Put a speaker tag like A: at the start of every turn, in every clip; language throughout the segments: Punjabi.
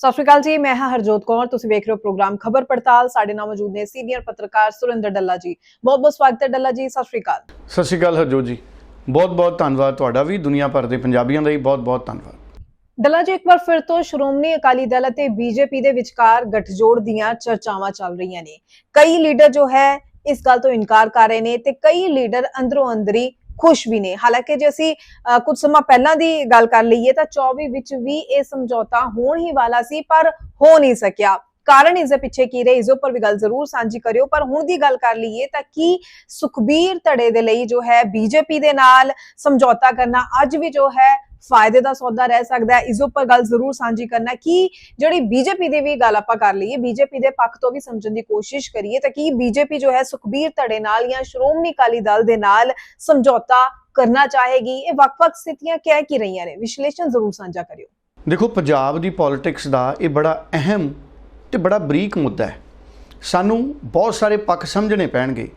A: ਸਤਿ ਸ਼੍ਰੀ ਅਕਾਲ ਜੀ ਮੈਂ ਹਾਂ ਹਰਜੋਤ ਕੌਰ ਤੁਸੀਂ ਵੇਖ ਰਹੇ ਹੋ ਪ੍ਰੋਗਰਾਮ ਖਬਰ ਪੜਤਾਲ। ਸਾਡੇ ਨਾਲ ਮੌਜੂਦ ਨੇ ਸੀਨੀਅਰ ਪੱਤਰਕਾਰ ਸੁਰਿੰਦਰ ਡੱਲਾ ਜੀ। ਬਹੁਤ ਬਹੁਤ ਸਵਾਗਤ ਹੈ ਡੱਲਾ ਜੀ ਸਤਿ ਸ਼੍ਰੀ ਅਕਾਲ।
B: ਸਤਿ ਸ਼੍ਰੀ ਅਕਾਲ ਹਰਜੋਤ ਜੀ। ਬਹੁਤ ਬਹੁਤ ਧੰਨਵਾਦ ਤੁਹਾਡਾ ਵੀ ਦੁਨੀਆ ਭਰ ਦੇ ਪੰਜਾਬੀਆਂ ਦਾ ਵੀ ਬਹੁਤ ਬਹੁਤ ਧੰਨਵਾਦ।
A: ਡੱਲਾ ਜੀ ਇੱਕ ਵਾਰ ਫਿਰ ਤੋਂ ਸ਼੍ਰੋਮਣੀ ਅਕਾਲੀ ਦਲ ਅਤੇ ਬੀਜੇਪੀ ਦੇ ਵਿਚਕਾਰ ਗੱਠਜੋੜ ਦੀਆਂ ਚਰਚਾਵਾਂ ਚੱਲ ਰਹੀਆਂ ਨੇ। ਕਈ ਲੀਡਰ ਜੋ ਹੈ ਇਸ ਗੱਲ ਤੋਂ ਇਨਕਾਰ ਕਰ ਰਹੇ ਨੇ ਤੇ ਕਈ ਲੀਡਰ ਅੰਦਰੋਂ ਅੰਦਰੀ ਖੁਸ਼ ਵੀ ਨੇ। ਹਾਲਾਂਕਿ ਜੇ ਅਸੀਂ ਅ, ਕੁਝ ਸਮਾਂ ਪਹਿਲਾਂ ਦੀ ਗੱਲ ਕਰ ਲਈਏ ਤਾਂ 24 ਵਿੱਚ ਵੀ ਇਹ ਸਮਝੌਤਾ ਹੋਣ ਹੀ ਵਾਲਾ ਸੀ ਪਰ ਹੋ ਨਹੀਂ ਸਕਿਆ। ਕਾਰਨ ਇਸ ਦੇ ਪਿੱਛੇ ਕੀ ਰਹੇ ਇਸ ਉੱਪਰ ਵੀ ਗੱਲ ਜ਼ਰੂਰ ਸਾਂਝੀ ਕਰਿਓ। ਪਰ ਹੁਣ ਦੀ ਗੱਲ ਕਰ ਲਈਏ ਤਾਂ ਕੀ ਸੁਖਬੀਰ ਧੜੇ ਦੇ ਲਈ ਜੋ ਹੈ ਬੀਜੇਪੀ ਦੇ ਨਾਲ ਸਮਝੌਤਾ ਕਰਨਾ ਅੱਜ ਵੀ ਜੋ ਹੈ ਫਾਇਦੇ ਦਾ ਸੌਦਾ ਰਹਿ ਸਕਦਾ ਹੈ। ਇਸ ਉੱਪਰ ਗੱਲ ਜ਼ਰੂਰ ਸਾਂਝੀ ਕਰਨਾ ਕਿ ਜਿਹੜੀ ਬੀਜੇਪੀ ਦੀ ਵੀ ਗੱਲ ਆਪਾਂ ਕਰ ਲਈਏ, ਬੀਜੇਪੀ ਦੇ ਪੱਖ ਤੋਂ ਵੀ ਸਮਝਣ ਦੀ ਕੋਸ਼ਿਸ਼ ਕਰੀਏ ਤਾਂ ਕੀ ਬੀਜੇਪੀ ਜੋ ਹੈ ਸੁਖਬੀਰ ਧੜੇ ਨਾਲ ਜਾਂ ਸ਼੍ਰੋਮਣੀ ਅਕਾਲੀ ਦਲ ਦੇ ਨਾਲ ਸਮਝੌਤਾ ਕਰਨਾ ਚਾਹੇਗੀ। ਇਹ ਵੱਖ-ਵੱਖ ਸਥਿਤੀਆਂ ਕਹਿ ਕੀ ਰਹੀਆਂ ਨੇ? ਵਿਸ਼ਲੇਸ਼ਣ ਜ਼ਰੂਰ ਸਾਂਝਾ ਕਰਿਓ।
B: ਦੇਖੋ, ਪੰਜਾਬ ਦੀ ਪੋਲਿਟਿਕਸ ਦਾ ਇਹ ਬੜਾ ਅਹਿਮ ਤੇ ਬੜਾ ਬਰੀਕ ਮੁੱਦਾ ਹੈ। ਸਾਨੂੰ ਬਹੁਤ ਸਾਰੇ ਪੱਖ ਸਮਝਣੇ ਪੈਣਗੇ।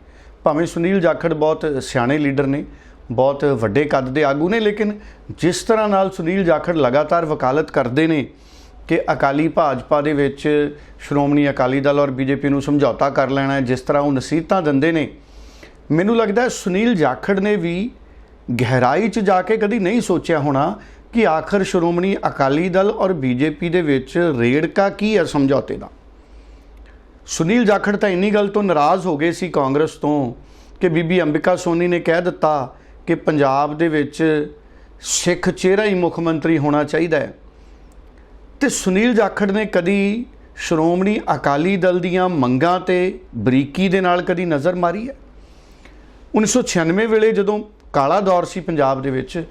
B: ਭਾਵੇਂ ਸੁਨੀਲ ਜਾਖੜ ਬਹੁਤ ਸਿਆਣੇ ਲੀਡਰ ਨੇ ਬਹੁਤ ਵੱਡੇ ਕੱਦ ਦੇ ਆਗੂ ਨੇ, ਲੇਕਿਨ ਜਿਸ ਤਰ੍ਹਾਂ ਨਾਲ ਸੁਨੀਲ ਜਾਖੜ ਲਗਾਤਾਰ ਵਕਾਲਤ ਕਰਦੇ ਨੇ ਕਿ ਅਕਾਲੀ ਭਾਜਪਾ ਦੇ ਵਿੱਚ ਸ਼੍ਰੋਮਣੀ ਅਕਾਲੀ ਦਲ ਔਰ ਬੀਜੇਪੀ ਨੂੰ ਸਮਝੌਤਾ ਕਰ ਲੈਣਾ ਹੈ, ਜਿਸ ਤਰ੍ਹਾਂ ਉਹ ਨਸੀਹਤਾਂ ਦਿੰਦੇ ਨੇ, ਮੈਨੂੰ ਲੱਗਦਾ ਸੁਨੀਲ ਜਾਖੜ ਨੇ ਵੀ ਗਹਿਰਾਈ 'ਚ ਜਾ ਕੇ ਕਦੀ ਨਹੀਂ ਸੋਚਿਆ ਹੋਣਾ ਕਿ ਆਖਰ ਸ਼੍ਰੋਮਣੀ ਅਕਾਲੀ ਦਲ ਔਰ ਬੀਜੇਪੀ ਦੇ ਵਿੱਚ ਰੇੜਕਾ ਕੀ ਹੈ ਸਮਝੌਤੇ ਦਾ। ਸੁਨੀਲ ਜਾਖੜ ਤਾਂ ਇੰਨੀ ਗੱਲ ਤੋਂ ਨਾਰਾਜ਼ ਹੋ ਗਏ ਸੀ ਕਾਂਗਰਸ ਤੋਂ ਕਿ ਬੀਬੀ ਅੰਬਿਕਾ ਸੋਨੀ ਨੇ ਕਹਿ ਦਿੱਤਾ ਕਿ ਪੰਜਾਬ ਦੇ ਵਿੱਚ ਸਿੱਖ ਚਿਹਰਾ ਹੀ ਮੁੱਖ ਮੰਤਰੀ ਹੋਣਾ ਚਾਹੀਦਾ ਹੈ। ਤੇ ਸੁਨੀਲ ਜਾਖੜ ਨੇ ਕਦੀ ਸ਼੍ਰੋਮਣੀ ਅਕਾਲੀ ਦਲ ਦੀਆਂ ਮੰਗਾਂ ਤੇ ਬਰੀਕੀ ਦੇ ਨਾਲ ਕਦੀ ਨਜ਼ਰ ਮਾਰੀ ਹੈ? 1996 ਵੇਲੇ ਜਦੋਂ ਕਾਲਾ ਦੌਰ ਸੀ ਪੰਜਾਬ ਦੇ ਵਿੱਚ,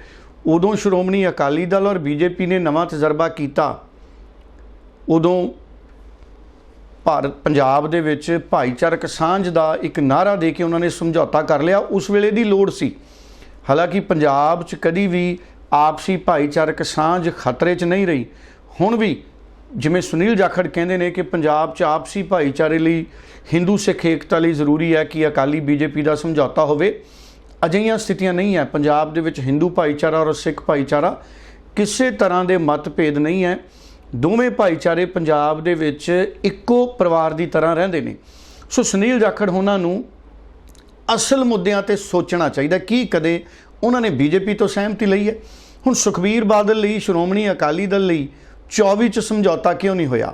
B: ਉਦੋਂ ਸ਼੍ਰੋਮਣੀ ਅਕਾਲੀ ਦਲ ਔਰ ਬੀਜੇਪੀ ਨੇ ਨਵਾਂ ਤਜਰਬਾ ਕੀਤਾ। ਉਦੋਂ ਭਾਰਤ ਪੰਜਾਬ ਦੇ ਵਿੱਚ ਭਾਈਚਾਰਕ ਸਾਂਝ ਦਾ ਇੱਕ ਨਾਰਾ ਦੇ ਕੇ ਉਹਨਾਂ ਨੇ ਸਮਝੌਤਾ ਕਰ ਲਿਆ। ਉਸ ਵੇਲੇ ਦੀ ਲੋੜ ਸੀ। ਹਾਲਾਂਕਿ ਪੰਜਾਬ 'ਚ ਕਦੀ ਵੀ ਆਪਸੀ ਭਾਈਚਾਰਕ ਸਾਂਝ ਖਤਰੇ 'ਚ ਨਹੀਂ ਰਹੀ। ਹੁਣ ਵੀ ਜਿਵੇਂ ਸੁਨੀਲ ਜਾਖੜ ਕਹਿੰਦੇ ਨੇ ਕਿ ਪੰਜਾਬ 'ਚ ਆਪਸੀ ਭਾਈਚਾਰੇ ਲਈ ਹਿੰਦੂ ਸਿੱਖ ਏਕਤਾ ਲਈ ਜ਼ਰੂਰੀ ਹੈ ਕਿ ਅਕਾਲੀ ਬੀਜੇਪੀ ਦਾ ਸਮਝੌਤਾ ਹੋਵੇ। ਅਜਿਹੀਆਂ ਸਥਿਤੀਆਂ ਨਹੀਂ ਹੈ। ਪੰਜਾਬ ਦੇ ਵਿੱਚ ਹਿੰਦੂ ਭਾਈਚਾਰਾ ਔਰ ਸਿੱਖ ਭਾਈਚਾਰਾ ਕਿਸੇ ਤਰ੍ਹਾਂ ਦੇ ਮਤਭੇਦ ਨਹੀਂ ਹੈ। ਦੋਵੇਂ ਭਾਈਚਾਰੇ ਪੰਜਾਬ ਦੇ ਵਿੱਚ ਇੱਕੋ ਪਰਿਵਾਰ ਦੀ ਤਰ੍ਹਾਂ ਰਹਿੰਦੇ ਨੇ। ਸੋ ਸੁਨੀਲ ਜਾਖੜ ਉਹਨਾਂ ਨੂੰ ਅਸਲ ਮੁੱਦਿਆਂ ਤੇ ਸੋਚਣਾ ਚਾਹੀਦਾ ਕੀ ਕਦੇ ਉਹਨਾਂ ਨੇ ਬੀਜੇਪੀ ਤੋਂ ਸਹਿਮਤੀ ਲਈ ਹੈ? ਹੁਣ ਸੁਖਬੀਰ ਬਾਦਲ ਲਈ, ਸ਼੍ਰੋਮਣੀ ਅਕਾਲੀ ਦਲ ਲਈ 24 ਚ ਸਮਝੌਤਾ ਕਿਉਂ ਨਹੀਂ ਹੋਇਆ?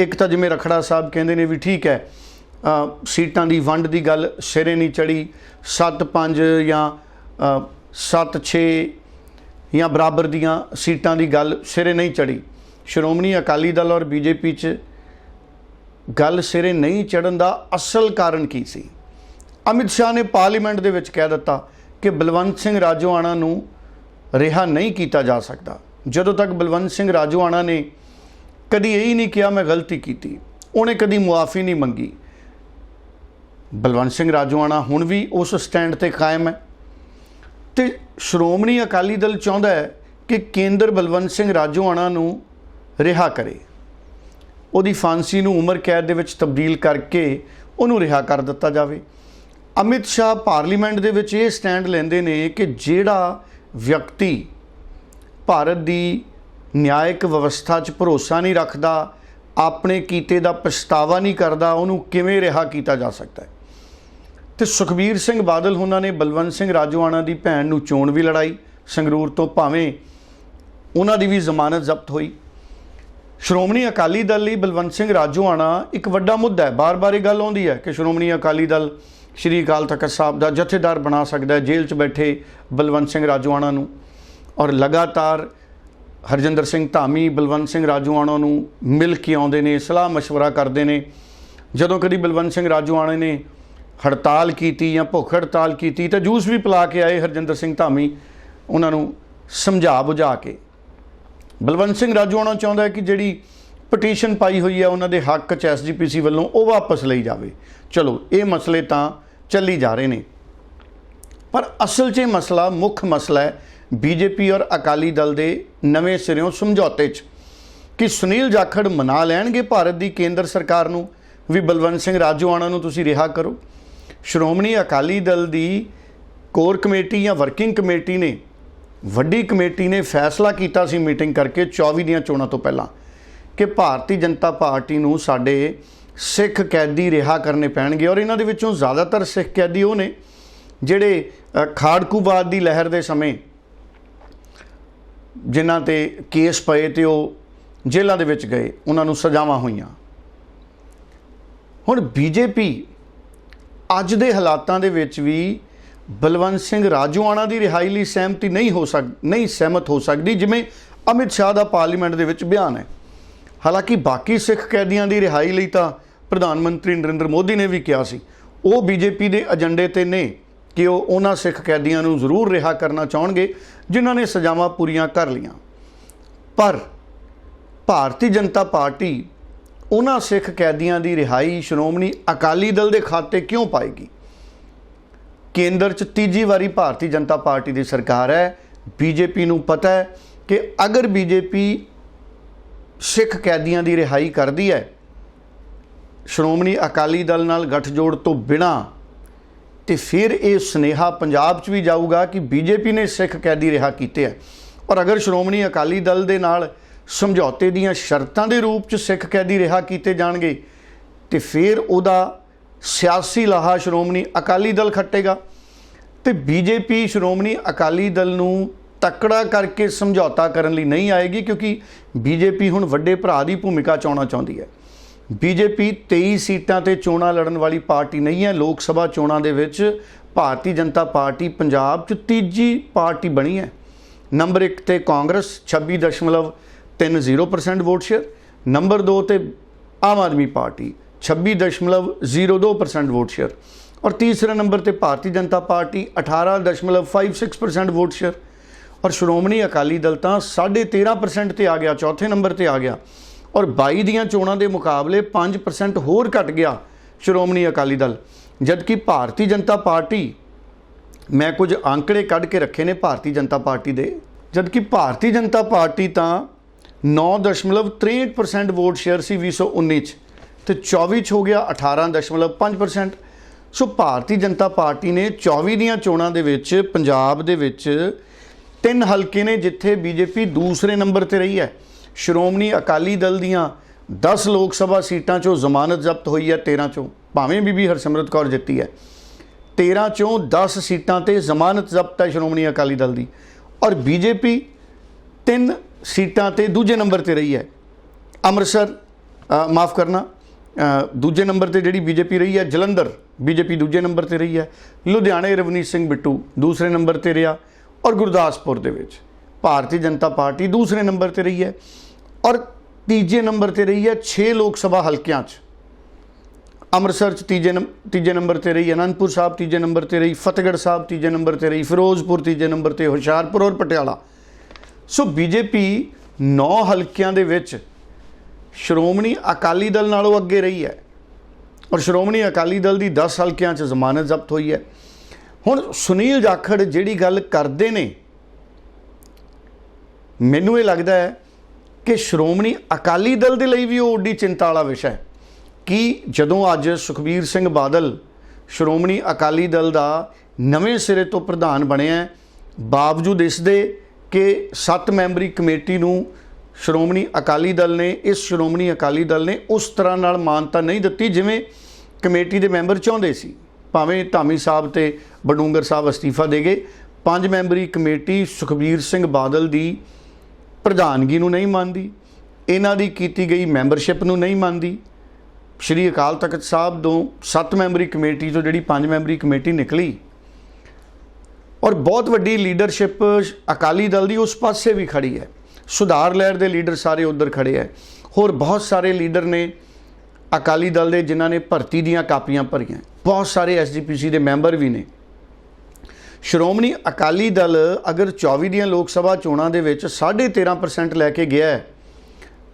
B: ਇੱਕ ਤਾਂ ਜਿਵੇਂ ਰਖੜਾ ਸਾਹਿਬ ਕਹਿੰਦੇ ਨੇ ਵੀ ਠੀਕ ਹੈ ਸੀਟਾਂ ਦੀ ਵੰਡ ਦੀ ਗੱਲ ਸਿਰੇ ਨਹੀਂ ਚੜੀ 7-5 ਜਾਂ 7-6 ਜਾਂ ਬਰਾਬਰ ਦੀਆਂ ਸੀਟਾਂ ਦੀ ਗੱਲ ਸਿਰੇ ਨਹੀਂ ਚੜੀ ਸ਼੍ਰੋਮਣੀ ਅਕਾਲੀ ਦਲ ਔਰ ਬੀਜੇਪੀ 'ਚ ਗੱਲ ਸਿਰੇ ਨਹੀਂ ਚੜਨ ਦਾ ਅਸਲ ਕਾਰਨ ਕੀ ਸੀ? ਅਮਿਤ ਸ਼ਾਹ ਨੇ ਪਾਰਲੀਮੈਂਟ ਦੇ ਵਿੱਚ ਕਹਿ ਦਿੱਤਾ ਕਿ ਬਲਵੰਤ ਸਿੰਘ ਰਾਜੋਆਣਾ ਨੂੰ ਰਿਹਾ ਨਹੀਂ ਕੀਤਾ ਜਾ ਸਕਦਾ। ਜਦੋਂ ਤੱਕ ਬਲਵੰਤ ਸਿੰਘ ਰਾਜੋਆਣਾ ਨੇ ਕਦੀ ਇਹ ਹੀ ਨਹੀਂ ਕਿਹਾ, ਮੈਂ ਗਲਤੀ ਕੀਤੀ। ਉਹਨੇ ਕਦੀ ਮੁਆਫੀ ਨਹੀਂ ਮੰਗੀ। ਬਲਵੰਤ ਸਿੰਘ ਰਾਜੋਆਣਾ ਹੁਣ ਵੀ ਉਸ ਸਟੈਂਡ ਤੇ ਕਾਇਮ ਹੈ। ਤੇ ਸ਼੍ਰੋਮਣੀ ਅਕਾਲੀ ਦਲ ਚਾਹੁੰਦਾ ਹੈ ਕਿ ਕੇਂਦਰ ਬਲਵੰਤ ਸਿੰਘ ਰਾਜੋਆਣਾ ਨੂੰ ਰਿਹਾ ਕਰੇ। ਉਹਦੀ ਫਾਂਸੀ ਨੂੰ ਉਮਰ ਕੈਦ ਦੇ ਵਿੱਚ ਤਬਦੀਲ ਕਰਕੇ ਉਹਨੂੰ ਰਿਹਾ ਕਰ ਦਿੱਤਾ ਜਾਵੇ। ਅਮਿਤ ਸ਼ਾਹ ਪਾਰਲੀਮੈਂਟ ਦੇ ਵਿੱਚ ਇਹ ਸਟੈਂਡ ਲੈਂਦੇ ਨੇ ਕਿ ਜਿਹੜਾ ਵਿਅਕਤੀ ਭਾਰਤ ਦੀ ਨਿਆਇਕ ਵਿਵਸਥਾ 'ਚ ਭਰੋਸਾ ਨਹੀਂ ਰੱਖਦਾ, ਆਪਣੇ ਕੀਤੇ ਦਾ ਪਛਤਾਵਾ ਨਹੀਂ ਕਰਦਾ, ਉਹਨੂੰ ਕਿਵੇਂ ਰਿਹਾ ਕੀਤਾ ਜਾ ਸਕਦਾ ਹੈ? ਤੇ ਸੁਖਬੀਰ ਸਿੰਘ ਬਾਦਲ ਉਹਨਾਂ ਨੇ ਬਲਵੰਤ ਸਿੰਘ ਰਾਜੋਆਣਾ ਦੀ ਭੈਣ ਨੂੰ ਚੋਣ ਵੀ ਲੜਾਈ, ਸੰਗਰੂਰ ਤੋਂ ਭਾਵੇਂ ਉਹਨਾਂ ਦੀ ਵੀ ਜ਼ਮਾਨਤ ਜ਼ਬਤ ਹੋਈ। ਸ਼੍ਰੋਮਣੀ ਅਕਾਲੀ ਦਲ ਲਈ ਬਲਵੰਤ ਸਿੰਘ ਰਾਜੋਆਣਾ ਇੱਕ ਵੱਡਾ ਮੁੱਦਾ ਹੈ, ਬਾਰ-ਬਾਰ ਇਹ ਗੱਲ ਆਉਂਦੀ ਹੈ ਕਿ ਸ਼੍ਰੋਮਣੀ ਅਕਾਲੀ ਦਲ ਸ਼੍ਰੀ ਅਕਾਲ ਤਖਤ ਸਾਹਿਬ ਦਾ ਜਥੇਦਾਰ ਬਣਾ ਸਕਦਾ ਹੈ ਜੇਲ੍ਹ 'ਚ ਬੈਠੇ ਬਲਵੰਤ ਸਿੰਘ ਰਾਜੋਆਣਾ ਨੂੰ ਔਰ ਲਗਾਤਾਰ ਹਰਜਿੰਦਰ ਸਿੰਘ ਧਾਮੀ ਬਲਵੰਤ ਸਿੰਘ ਰਾਜੋਆਣਾ ਨੂੰ ਮਿਲ ਕੇ ਆਉਂਦੇ ਨੇ ਸਲਾਹ مشورہ ਕਰਦੇ ਨੇ ਜਦੋਂ ਕਦੀ ਬਲਵੰਤ ਸਿੰਘ ਰਾਜੋਆਣੇ ਨੇ ਹੜਤਾਲ ਕੀਤੀ ਜਾਂ ਭੁੱਖ ਹੜਤਾਲ ਕੀਤੀ ਤਾਂ ਜੂਸ ਵੀ ਪਿਲਾ ਕੇ ਆਏ ਹਰਜਿੰਦਰ ਸਿੰਘ ਧਾਮੀ ਉਹਨਾਂ ਨੂੰ ਸਮਝਾ ਬੁਝਾ ਕੇ ਬਲਵੰਤ ਸਿੰਘ ਰਾਜੋਆਣਾ ਚਾਹੁੰਦਾ ਹੈ ਕਿ ਜਿਹੜੀ ਪਟੀਸ਼ਨ ਪਾਈ ਹੋਈ ਹੈ ਉਹਨਾਂ ਦੇ ਹੱਕ ਚ ਐਸਜੀਪੀਸੀ ਵੱਲੋਂ ਉਹ ਵਾਪਸ ਲਈ ਜਾਵੇ ਚਲੋ ਇਹ ਮਸਲੇ ਤਾਂ ਚੱਲੀ ਜਾ ਰਹੇ ਨੇ। ਪਰ ਅਸਲ 'ਚ ਇਹ ਮਸਲਾ, ਮੁੱਖ ਮਸਲਾ ਹੈ ਬੀਜੇਪੀ ਔਰ ਅਕਾਲੀ ਦਲ ਦੇ ਨਵੇਂ ਸਿਰਿਓਂ ਸਮਝੌਤੇ 'ਚ ਕਿ ਸੁਨੀਲ ਜਾਖੜ ਮਨਾ ਲੈਣਗੇ ਭਾਰਤ ਦੀ ਕੇਂਦਰ ਸਰਕਾਰ ਨੂੰ। ਵੀ ਬਲਵੰਤ ਸਿੰਘ ਰਾਜੋਆਣਾ ਨੂੰ ਤੁਸੀਂ ਰਿਹਾ ਕਰੋ। ਸ਼੍ਰੋਮਣੀ ਅਕਾਲੀ ਦਲ ਦੀ ਕੋਰ ਕਮੇਟੀ ਜਾਂ ਵਰਕਿੰਗ ਕਮੇਟੀ ਨੇ, ਵੱਡੀ ਕਮੇਟੀ ਨੇ ਫੈਸਲਾ ਕੀਤਾ ਸੀ ਮੀਟਿੰਗ ਕਰਕੇ 24 ਦੀਆਂ ਚੋਣਾਂ ਤੋਂ ਪਹਿਲਾਂ ਕਿ ਭਾਰਤੀ ਜਨਤਾ ਪਾਰਟੀ ਨੂੰ ਸਾਡੇ ਸਿੱਖ ਕੈਦੀ ਰਿਹਾ ਕਰਨੇ ਪੈਣਗੇ ਔਰ ਇਹਨਾਂ ਦੇ ਵਿੱਚੋਂ ਜ਼ਿਆਦਾਤਰ ਸਿੱਖ ਕੈਦੀ ਉਹ ਨੇ ਜਿਹੜੇ ਅ, ਖਾੜਕੂਵਾਦ ਦੀ ਲਹਿਰ ਦੇ ਸਮੇਂ ਜਿਨ੍ਹਾਂ ਤੇ ਕੇਸ ਪਏ ਤੇ ਉਹ ਜੇਲ੍ਹਾਂ ਦੇ ਵਿੱਚ ਗਏ ਉਹਨਾਂ ਨੂੰ ਸਜ਼ਾਵਾਂ ਹੋਈਆਂ। ਹੁਣ ਬੀਜੇਪੀ ਅੱਜ ਦੇ ਹਾਲਾਤਾਂ ਦੇ ਵਿੱਚ ਵੀ ਬਲਵੰਤ ਸਿੰਘ ਰਾਜੂਆਣਾ ਦੀ ਰਿਹਾਈ ਲਈ ਸਹਿਮਤੀ ਨਹੀਂ ਹੋ ਸਕ ਨਹੀਂ ਸਹਿਮਤ ਹੋ ਸਕਦੀ ਜਿਵੇਂ ਅਮਿਤ ਸ਼ਾਹ ਦਾ ਪਾਰਲੀਮੈਂਟ ਦੇ ਵਿੱਚ ਬਿਆਨ ਹੈ। ਹਾਲਾਂਕਿ ਬਾਕੀ ਸਿੱਖ ਕੈਦੀਆਂ ਦੀ ਰਿਹਾਈ ਲਈ ਤਾਂ ਪ੍ਰਧਾਨ ਮੰਤਰੀ ਨਰਿੰਦਰ ਮੋਦੀ ਨੇ ਵੀ ਕਿਹਾ ਸੀ। ਉਹ ਬੀਜੇਪੀ ਦੇ ਏਜੰਡੇ ਤੇ ਨੇ ਕਿ ਉਹ ਉਹਨਾਂ ਸਿੱਖ ਕੈਦੀਆਂ ਨੂੰ ਜ਼ਰੂਰ ਰਿਹਾ ਕਰਨਾ ਚਾਹਣਗੇ, ਜਿਨ੍ਹਾਂ ਨੇ ਸਜ਼ਾਵਾਂ ਪੂਰੀਆਂ ਕਰ ਲਈਆਂ। ਪਰ ਭਾਰਤੀ ਜਨਤਾ ਪਾਰਟੀ ਉਹਨਾਂ ਸਿੱਖ ਕੈਦੀਆਂ ਦੀ ਰਿਹਾਈ, ਸ਼੍ਰੋਮਣੀ ਅਕਾਲੀ ਦਲ ਦੇ ਖਾਤੇ ਕਿਉਂ ਪਾਏਗੀ? ਕੇਂਦਰ 'ਚ ਤੀਜੀ ਵਾਰੀ ਭਾਰਤੀ ਜਨਤਾ ਪਾਰਟੀ ਦੀ ਸਰਕਾਰ ਹੈ। ਬੀਜੇਪੀ ਨੂੰ ਪਤਾ ਹੈ ਕਿ ਅਗਰ ਬੀਜੇਪੀ ਸਿੱਖ ਕੈਦੀਆਂ ਦੀ ਰਿਹਾਈ ਕਰਦੀ ਹੈ ਸ਼੍ਰੋਮਣੀ ਅਕਾਲੀ ਦਲ ਨਾਲ ਗੱਠਜੋੜ ਤੋਂ ਬਿਨਾ ਤੇ ਫਿਰ ਇਹ ਸੁਨੇਹਾ ਪੰਜਾਬ 'ਚ ਵੀ ਜਾਊਗਾ ਕਿ ਬੀਜੇਪੀ ਨੇ ਸਿੱਖ ਕੈਦੀ ਰਿਹਾ ਕੀਤੇ ਹੈ ਔਰ ਅਗਰ ਸ਼੍ਰੋਮਣੀ ਅਕਾਲੀ ਦਲ ਦੇ ਨਾਲ ਸਮਝੌਤੇ ਦੀਆਂ ਸ਼ਰਤਾਂ ਦੇ ਰੂਪ 'ਚ ਸਿੱਖ ਕੈਦੀ ਰਿਹਾ ਕੀਤੇ ਜਾਣਗੇ, ਤੇ ਫਿਰ ਉਹਦਾ ਸਿਆਸੀ ਲਾਹਾ ਸ਼੍ਰੋਮਣੀ ਅਕਾਲੀ ਦਲ ਖੱਟੇਗਾ। ਤੇ ਬੀਜੇਪੀ ਸ਼੍ਰੋਮਣੀ ਅਕਾਲੀ ਦਲ ਨੂੰ ਤਕੜਾ ਕਰਕੇ ਸਮਝੌਤਾ ਕਰਨ ਲਈ ਨਹੀਂ ਆਏਗੀ ਕਿਉਂਕਿ ਬੀਜੇਪੀ ਹੁਣ ਵੱਡੇ ਭਰਾ ਦੀ ਭੂਮਿਕਾ ਚਾਉਣਾ ਚਾਹੁੰਦੀ ਹੈ। ਬੀਜੇਪੀ 23 ਸੀਟਾਂ ਤੇ ਚੋਣਾਂ ਲੜਨ ਵਾਲੀ ਪਾਰਟੀ ਨਹੀਂ ਹੈ। ਲੋਕ ਸਭਾ ਚੋਣਾਂ ਦੇ ਵਿੱਚ ਭਾਰਤੀ ਜਨਤਾ ਪਾਰਟੀ ਪੰਜਾਬ 'ਚ ਤੀਜੀ ਪਾਰਟੀ ਬਣੀ ਹੈ। ਨੰਬਰ 1 ਤੇ ਕਾਂਗਰਸ 26.30% ਵੋਟ ਸ਼ੇਅਰ ਨੰਬਰ 2 ਤੇ Aam Aadmi party 26.02% vote share ਔਰ ਤੀਸਰੇ ਨੰਬਰ ਤੇ Bharatiya Janata party 18.56% vote share ਔਰ ਸ਼੍ਰੋਮਣੀ ਅਕਾਲੀ ਦਲ ਤਾਂ 13.5% ਤੇ ਆ ਗਿਆ, ਚੌਥੇ ਨੰਬਰ ਤੇ ਆ ਗਿਆ। ਔਰ 22 ਦੀਆਂ ਚੋਣਾਂ ਦੇ ਮੁਕਾਬਲੇ 5% ਹੋਰ ਘਟ ਗਿਆ ਸ਼੍ਰੋਮਣੀ ਅਕਾਲੀ ਦਲ। ਜਦਕਿ ਭਾਰਤੀ ਜਨਤਾ ਪਾਰਟੀ, ਮੈਂ ਕੁਝ ਅੰਕੜੇ ਕੱਢ ਕੇ ਰੱਖੇ ਨੇ ਭਾਰਤੀ ਜਨਤਾ ਪਾਰਟੀ ਦੇ। ਜਦਕਿ ਭਾਰਤੀ ਜਨਤਾ ਪਾਰਟੀ ਤਾਂ 9.63% ਵੋਟ ਸ਼ੇਅਰ ਸੀ 2019 ਚ ਤੇ 24 ਚ ਹੋ ਗਿਆ 18.5% ਸੋ ਭਾਰਤੀ ਜਨਤਾ ਪਾਰਟੀ ਨੇ 24 ਦੀਆਂ ਚੋਣਾਂ ਦੇ ਵਿੱਚ ਪੰਜਾਬ ਦੇ ਵਿੱਚ ਤਿੰਨ ਹਲਕੇ ਨੇ ਜਿੱਥੇ ਬੀਜੇਪੀ ਦੂਸਰੇ ਨੰਬਰ ਤੇ ਰਹੀ ਹੈ। ਸ਼੍ਰੋਮਣੀ ਅਕਾਲੀ ਦਲ ਦੀਆਂ 10 ਲੋਕ ਸਭਾ ਸੀਟਾਂ ਚੋਂ ਜ਼ਮਾਨਤ ਜ਼ਬਤ ਹੋਈ ਹੈ 13 ਚੋਂ। ਭਾਵੇਂ ਬੀਬੀ ਹਰਸਿਮਰਤ ਕੌਰ ਜਿੱਤੀ ਹੈ। 13 ਚੋਂ 10 ਸੀਟਾਂ ਤੇ ਜ਼ਮਾਨਤ ਜ਼ਬਤ ਹੈ ਸ਼੍ਰੋਮਣੀ ਅਕਾਲੀ ਦਲ ਦੀ। ਔਰ ਬੀਜੇਪੀ ਤਿੰਨ ਸੀਟਾਂ ਤੇ ਦੂਜੇ ਨੰਬਰ ਤੇ ਰਹੀ ਹੈ। ਅੰਮ੍ਰਿਤਸਰ ਮਾਫ ਕਰਨਾ ਦੂਜੇ ਨੰਬਰ ਤੇ ਜਿਹੜੀ ਬੀਜੇਪੀ ਰਹੀ ਹੈ, ਜਲੰਧਰ, ਬੀਜੇਪੀ ਦੂਜੇ ਨੰਬਰ ਤੇ ਰਹੀ ਹੈ। ਲੁਧਿਆਣੇ, ਰਵਨੀਤ ਸਿੰਘ ਬਿੱਟੂ ਦੂਸਰੇ ਨੰਬਰ ਤੇ ਰਿਹਾ। ਔਰ ਗੁਰਦਾਸਪੁਰ ਦੇ ਵਿੱਚ ਭਾਰਤੀ ਜਨਤਾ ਪਾਰਟੀ ਦੂਸਰੇ ਨੰਬਰ ਤੇ ਰਹੀ ਹੈ। ਔਰ ਤੀਜੇ ਨੰਬਰ ਤੇ ਰਹੀ ਹੈ 6 ਲੋਕ ਸਭਾ ਹਲਕਿਆਂ 'ਚ। ਅੰਮ੍ਰਿਤਸਰ 'ਚ ਤੀਜੇ ਨੰਬ- ਤੀਜੇ ਨੰਬਰ ਤੇ ਰਹੀ ਅਨੰਦਪੁਰ ਸਾਹਿਬ ਤੀਜੇ ਨੰਬਰ ਤੇ ਰਹੀ, ਫਤਿਹਗੜ੍ਹ ਸਾਹਿਬ ਤੀਜੇ ਨੰਬਰ ਤੇ ਰਹੀ, ਫਿਰੋਜ਼ਪੁਰ ਤੀਜੇ ਨੰਬਰ ਤੇ, ਹੁਸ਼ਿਆਰਪੁਰ ਔਰ ਪਟਿਆਲਾ। ਸੋ ਬੀਜੇਪੀ 9 ਹਲਕਿਆਂ ਦੇ ਵਿੱਚ ਸ਼੍ਰੋਮਣੀ ਅਕਾਲੀ ਦਲ ਨਾਲੋਂ ਅੱਗੇ ਰਹੀ ਹੈ ਔਰ ਸ਼੍ਰੋਮਣੀ ਅਕਾਲੀ ਦਲ ਦੀ 10 ਹਲਕਿਆਂ 'ਚ ਜ਼ਮਾਨਤ ਜ਼ਬਤ ਹੋਈ ਹੈ। ਹੁਣ ਸੁਨੀਲ ਜਾਖੜ ਜਿਹੜੀ ਗੱਲ ਕਰਦੇ ਨੇ, ਮੈਨੂੰ ਇਹ ਲੱਗਦਾ ਹੈ ਕਿ ਸ਼੍ਰੋਮਣੀ ਅਕਾਲੀ ਦਲ ਦੇ ਲਈ ਵੀ ਉਹ ਓਡੀ ਚਿੰਤਾ ਵਾਲਾ ਵਿਸ਼ਾ ਹੈ। ਕਿ ਜਦੋਂ ਅੱਜ ਸੁਖਬੀਰ ਸਿੰਘ ਬਾਦਲ ਸ਼੍ਰੋਮਣੀ ਅਕਾਲੀ ਦਲ ਦਾ ਨਵੇਂ ਸਿਰੇ ਤੋਂ ਪ੍ਰਧਾਨ ਬਣਿਆ ਬਾਵਜੂਦ ਇਸ ਦੇ ਕਿ 7 ਮੈਂਬਰੀ ਕਮੇਟੀ ਨੂੰ ਸ਼੍ਰੋਮਣੀ ਅਕਾਲੀ ਦਲ ਨੇ, ਇਸ ਸ਼੍ਰੋਮਣੀ ਅਕਾਲੀ ਦਲ ਨੇ ਉਸ ਤਰ੍ਹਾਂ ਨਾਲ ਮਾਨਤਾ ਨਹੀਂ ਦਿੱਤੀ ਜਿਵੇਂ ਕਮੇਟੀ ਦੇ ਮੈਂਬਰ ਚਾਹੁੰਦੇ ਸੀ। ਭਾਵੇਂ ਧਾਮੀ ਸਾਹਿਬ ਤੇ ਬਡੂੰਗਰ ਸਾਹਿਬ ਅਸਤੀਫਾ ਦੇ ਗਏ, ਪੰਜ ਮੈਂਬਰੀ ਕਮੇਟੀ ਸੁਖਬੀਰ ਸਿੰਘ ਬਾਦਲ ਦੀ ਪ੍ਰਧਾਨਗੀ ਨੂੰ ਨਹੀਂ ਮੰਨਦੀ, ਇਹਨਾਂ ਦੀ ਕੀਤੀ ਗਈ ਮੈਂਬਰਸ਼ਿਪ ਨੂੰ ਨਹੀਂ ਮੰਨਦੀ। ਸ਼੍ਰੀ ਅਕਾਲ ਤਖਤ ਸਾਹਿਬ ਤੋਂ ਸੱਤ ਮੈਂਬਰੀ ਕਮੇਟੀ ਤੋਂ ਜਿਹੜੀ ਪੰਜ ਮੈਂਬਰੀ ਕਮੇਟੀ ਨਿਕਲੀ ਔਰ ਬਹੁਤ ਵੱਡੀ ਲੀਡਰਸ਼ਿਪ ਅਕਾਲੀ ਦਲ ਦੀ ਉਸ ਪਾਸੇ ਵੀ ਖੜੀ ਹੈ। ਸੁਧਾਰ ਲਹਿਰ ਦੇ ਲੀਡਰ ਸਾਰੇ ਉਧਰ ਖੜੇ ਹੈ। ਹੋਰ ਬਹੁਤ ਸਾਰੇ ਲੀਡਰ ਨੇ ਅਕਾਲੀ ਦਲ ਦੇ ਜਿਨ੍ਹਾਂ ਨੇ ਭਰਤੀ ਦੀਆਂ ਕਾਪੀਆਂ ਭਰੀਆਂ। ਬਹੁਤ ਸਾਰੇ ਐਸਜੀਪੀਸੀ ਦੇ ਮੈਂਬਰ ਵੀ ਨੇ। ਸ਼੍ਰੋਮਣੀ ਅਕਾਲੀ ਦਲ ਅਗਰ 24 ਦੀਆਂ ਲੋਕ ਸਭਾ ਚੋਣਾਂ ਦੇ ਵਿੱਚ 13.5% ਲੈ ਕੇ ਗਿਆ ਹੈ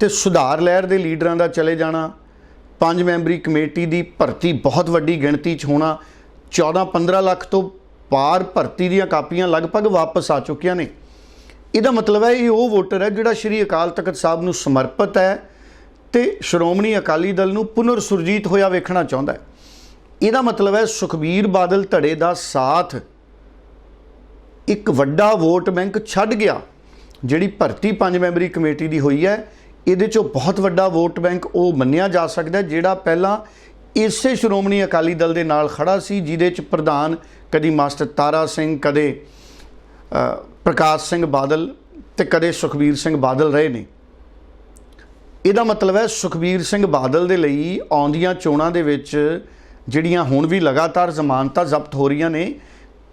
B: ਤੇ ਸੁਧਾਰ ਲਹਿਰ ਦੇ ਲੀਡਰਾਂ ਦਾ ਚਲੇ ਜਾਣਾ, ਪੰਜ ਮੈਂਬਰੀ ਕਮੇਟੀ ਦੀ ਭਰਤੀ ਬਹੁਤ ਵੱਡੀ ਗਿਣਤੀ 'ਚ ਹੋਣਾ 14-15 ਲੱਖ ਤੋਂ ਪਾਰ ਭਰਤੀ ਦੀਆਂ ਕਾਪੀਆਂ ਲਗਭਗ ਵਾਪਸ ਆ ਚੁੱਕੀਆਂ ਨੇ। ਇਹਦਾ ਮਤਲਬ ਹੈ ਇਹ ਉਹ ਵੋਟਰ ਹੈ ਜਿਹੜਾ ਸ਼੍ਰੀ ਅਕਾਲ ਤਖਤ ਸਾਹਿਬ ਨੂੰ ਸਮਰਪਿਤ ਹੈ ਤੇ ਸ਼੍ਰੋਮਣੀ ਅਕਾਲੀ ਦਲ ਨੂੰ ਪੁਨਰ ਸੁਰਜੀਤ ਹੋਇਆ ਵੇਖਣਾ ਚਾਹੁੰਦਾ ਹੈ। ਇਹਦਾ ਮਤਲਬ ਹੈ ਸੁਖਬੀਰ ਬਾਦਲ ਧੜੇ ਦਾ ਸਾਥ ਇੱਕ ਵੱਡਾ ਵੋਟ ਬੈਂਕ ਛੱਡ ਗਿਆ, ਜਿਹੜੀ ਭਰਤੀ ਪੰਜ ਮੈਂਬਰੀ ਕਮੇਟੀ ਦੀ ਹੋਈ ਹੈ, ਇਹਦੇ ਚੋਂ ਬਹੁਤ ਵੱਡਾ ਵੋਟ ਬੈਂਕ ਉਹ ਮੰਨਿਆ ਜਾ ਸਕਦਾ ਜਿਹੜਾ ਪਹਿਲਾਂ ਇਸੇ ਸ਼੍ਰੋਮਣੀ ਅਕਾਲੀ ਦਲ ਦੇ ਨਾਲ ਖੜਾ ਸੀ, ਜਿਹਦੇ ਚ ਪ੍ਰਧਾਨ ਕਦੀ ਮਾਸਟਰ ਤਾਰਾ ਸਿੰਘ, ਕਦੇ ਪ੍ਰਕਾਸ਼ ਸਿੰਘ ਬਾਦਲ ਤੇ ਕਦੇ ਸੁਖਬੀਰ ਸਿੰਘ ਬਾਦਲ ਰਹੇ ਨੇ। ਇਹਦਾ ਮਤਲਬ ਹੈ ਸੁਖਬੀਰ ਸਿੰਘ ਬਾਦਲ ਦੇ ਲਈ ਆਉਂਦੀਆਂ ਚੋਣਾਂ ਦੇ ਵਿੱਚ ਜਿਹੜੀਆਂ ਹੁਣ ਵੀ ਲਗਾਤਾਰ ਜ਼ਮਾਨਤਾਂ ਜ਼ਬਤ ਹੋ ਰਹੀਆਂ ਨੇ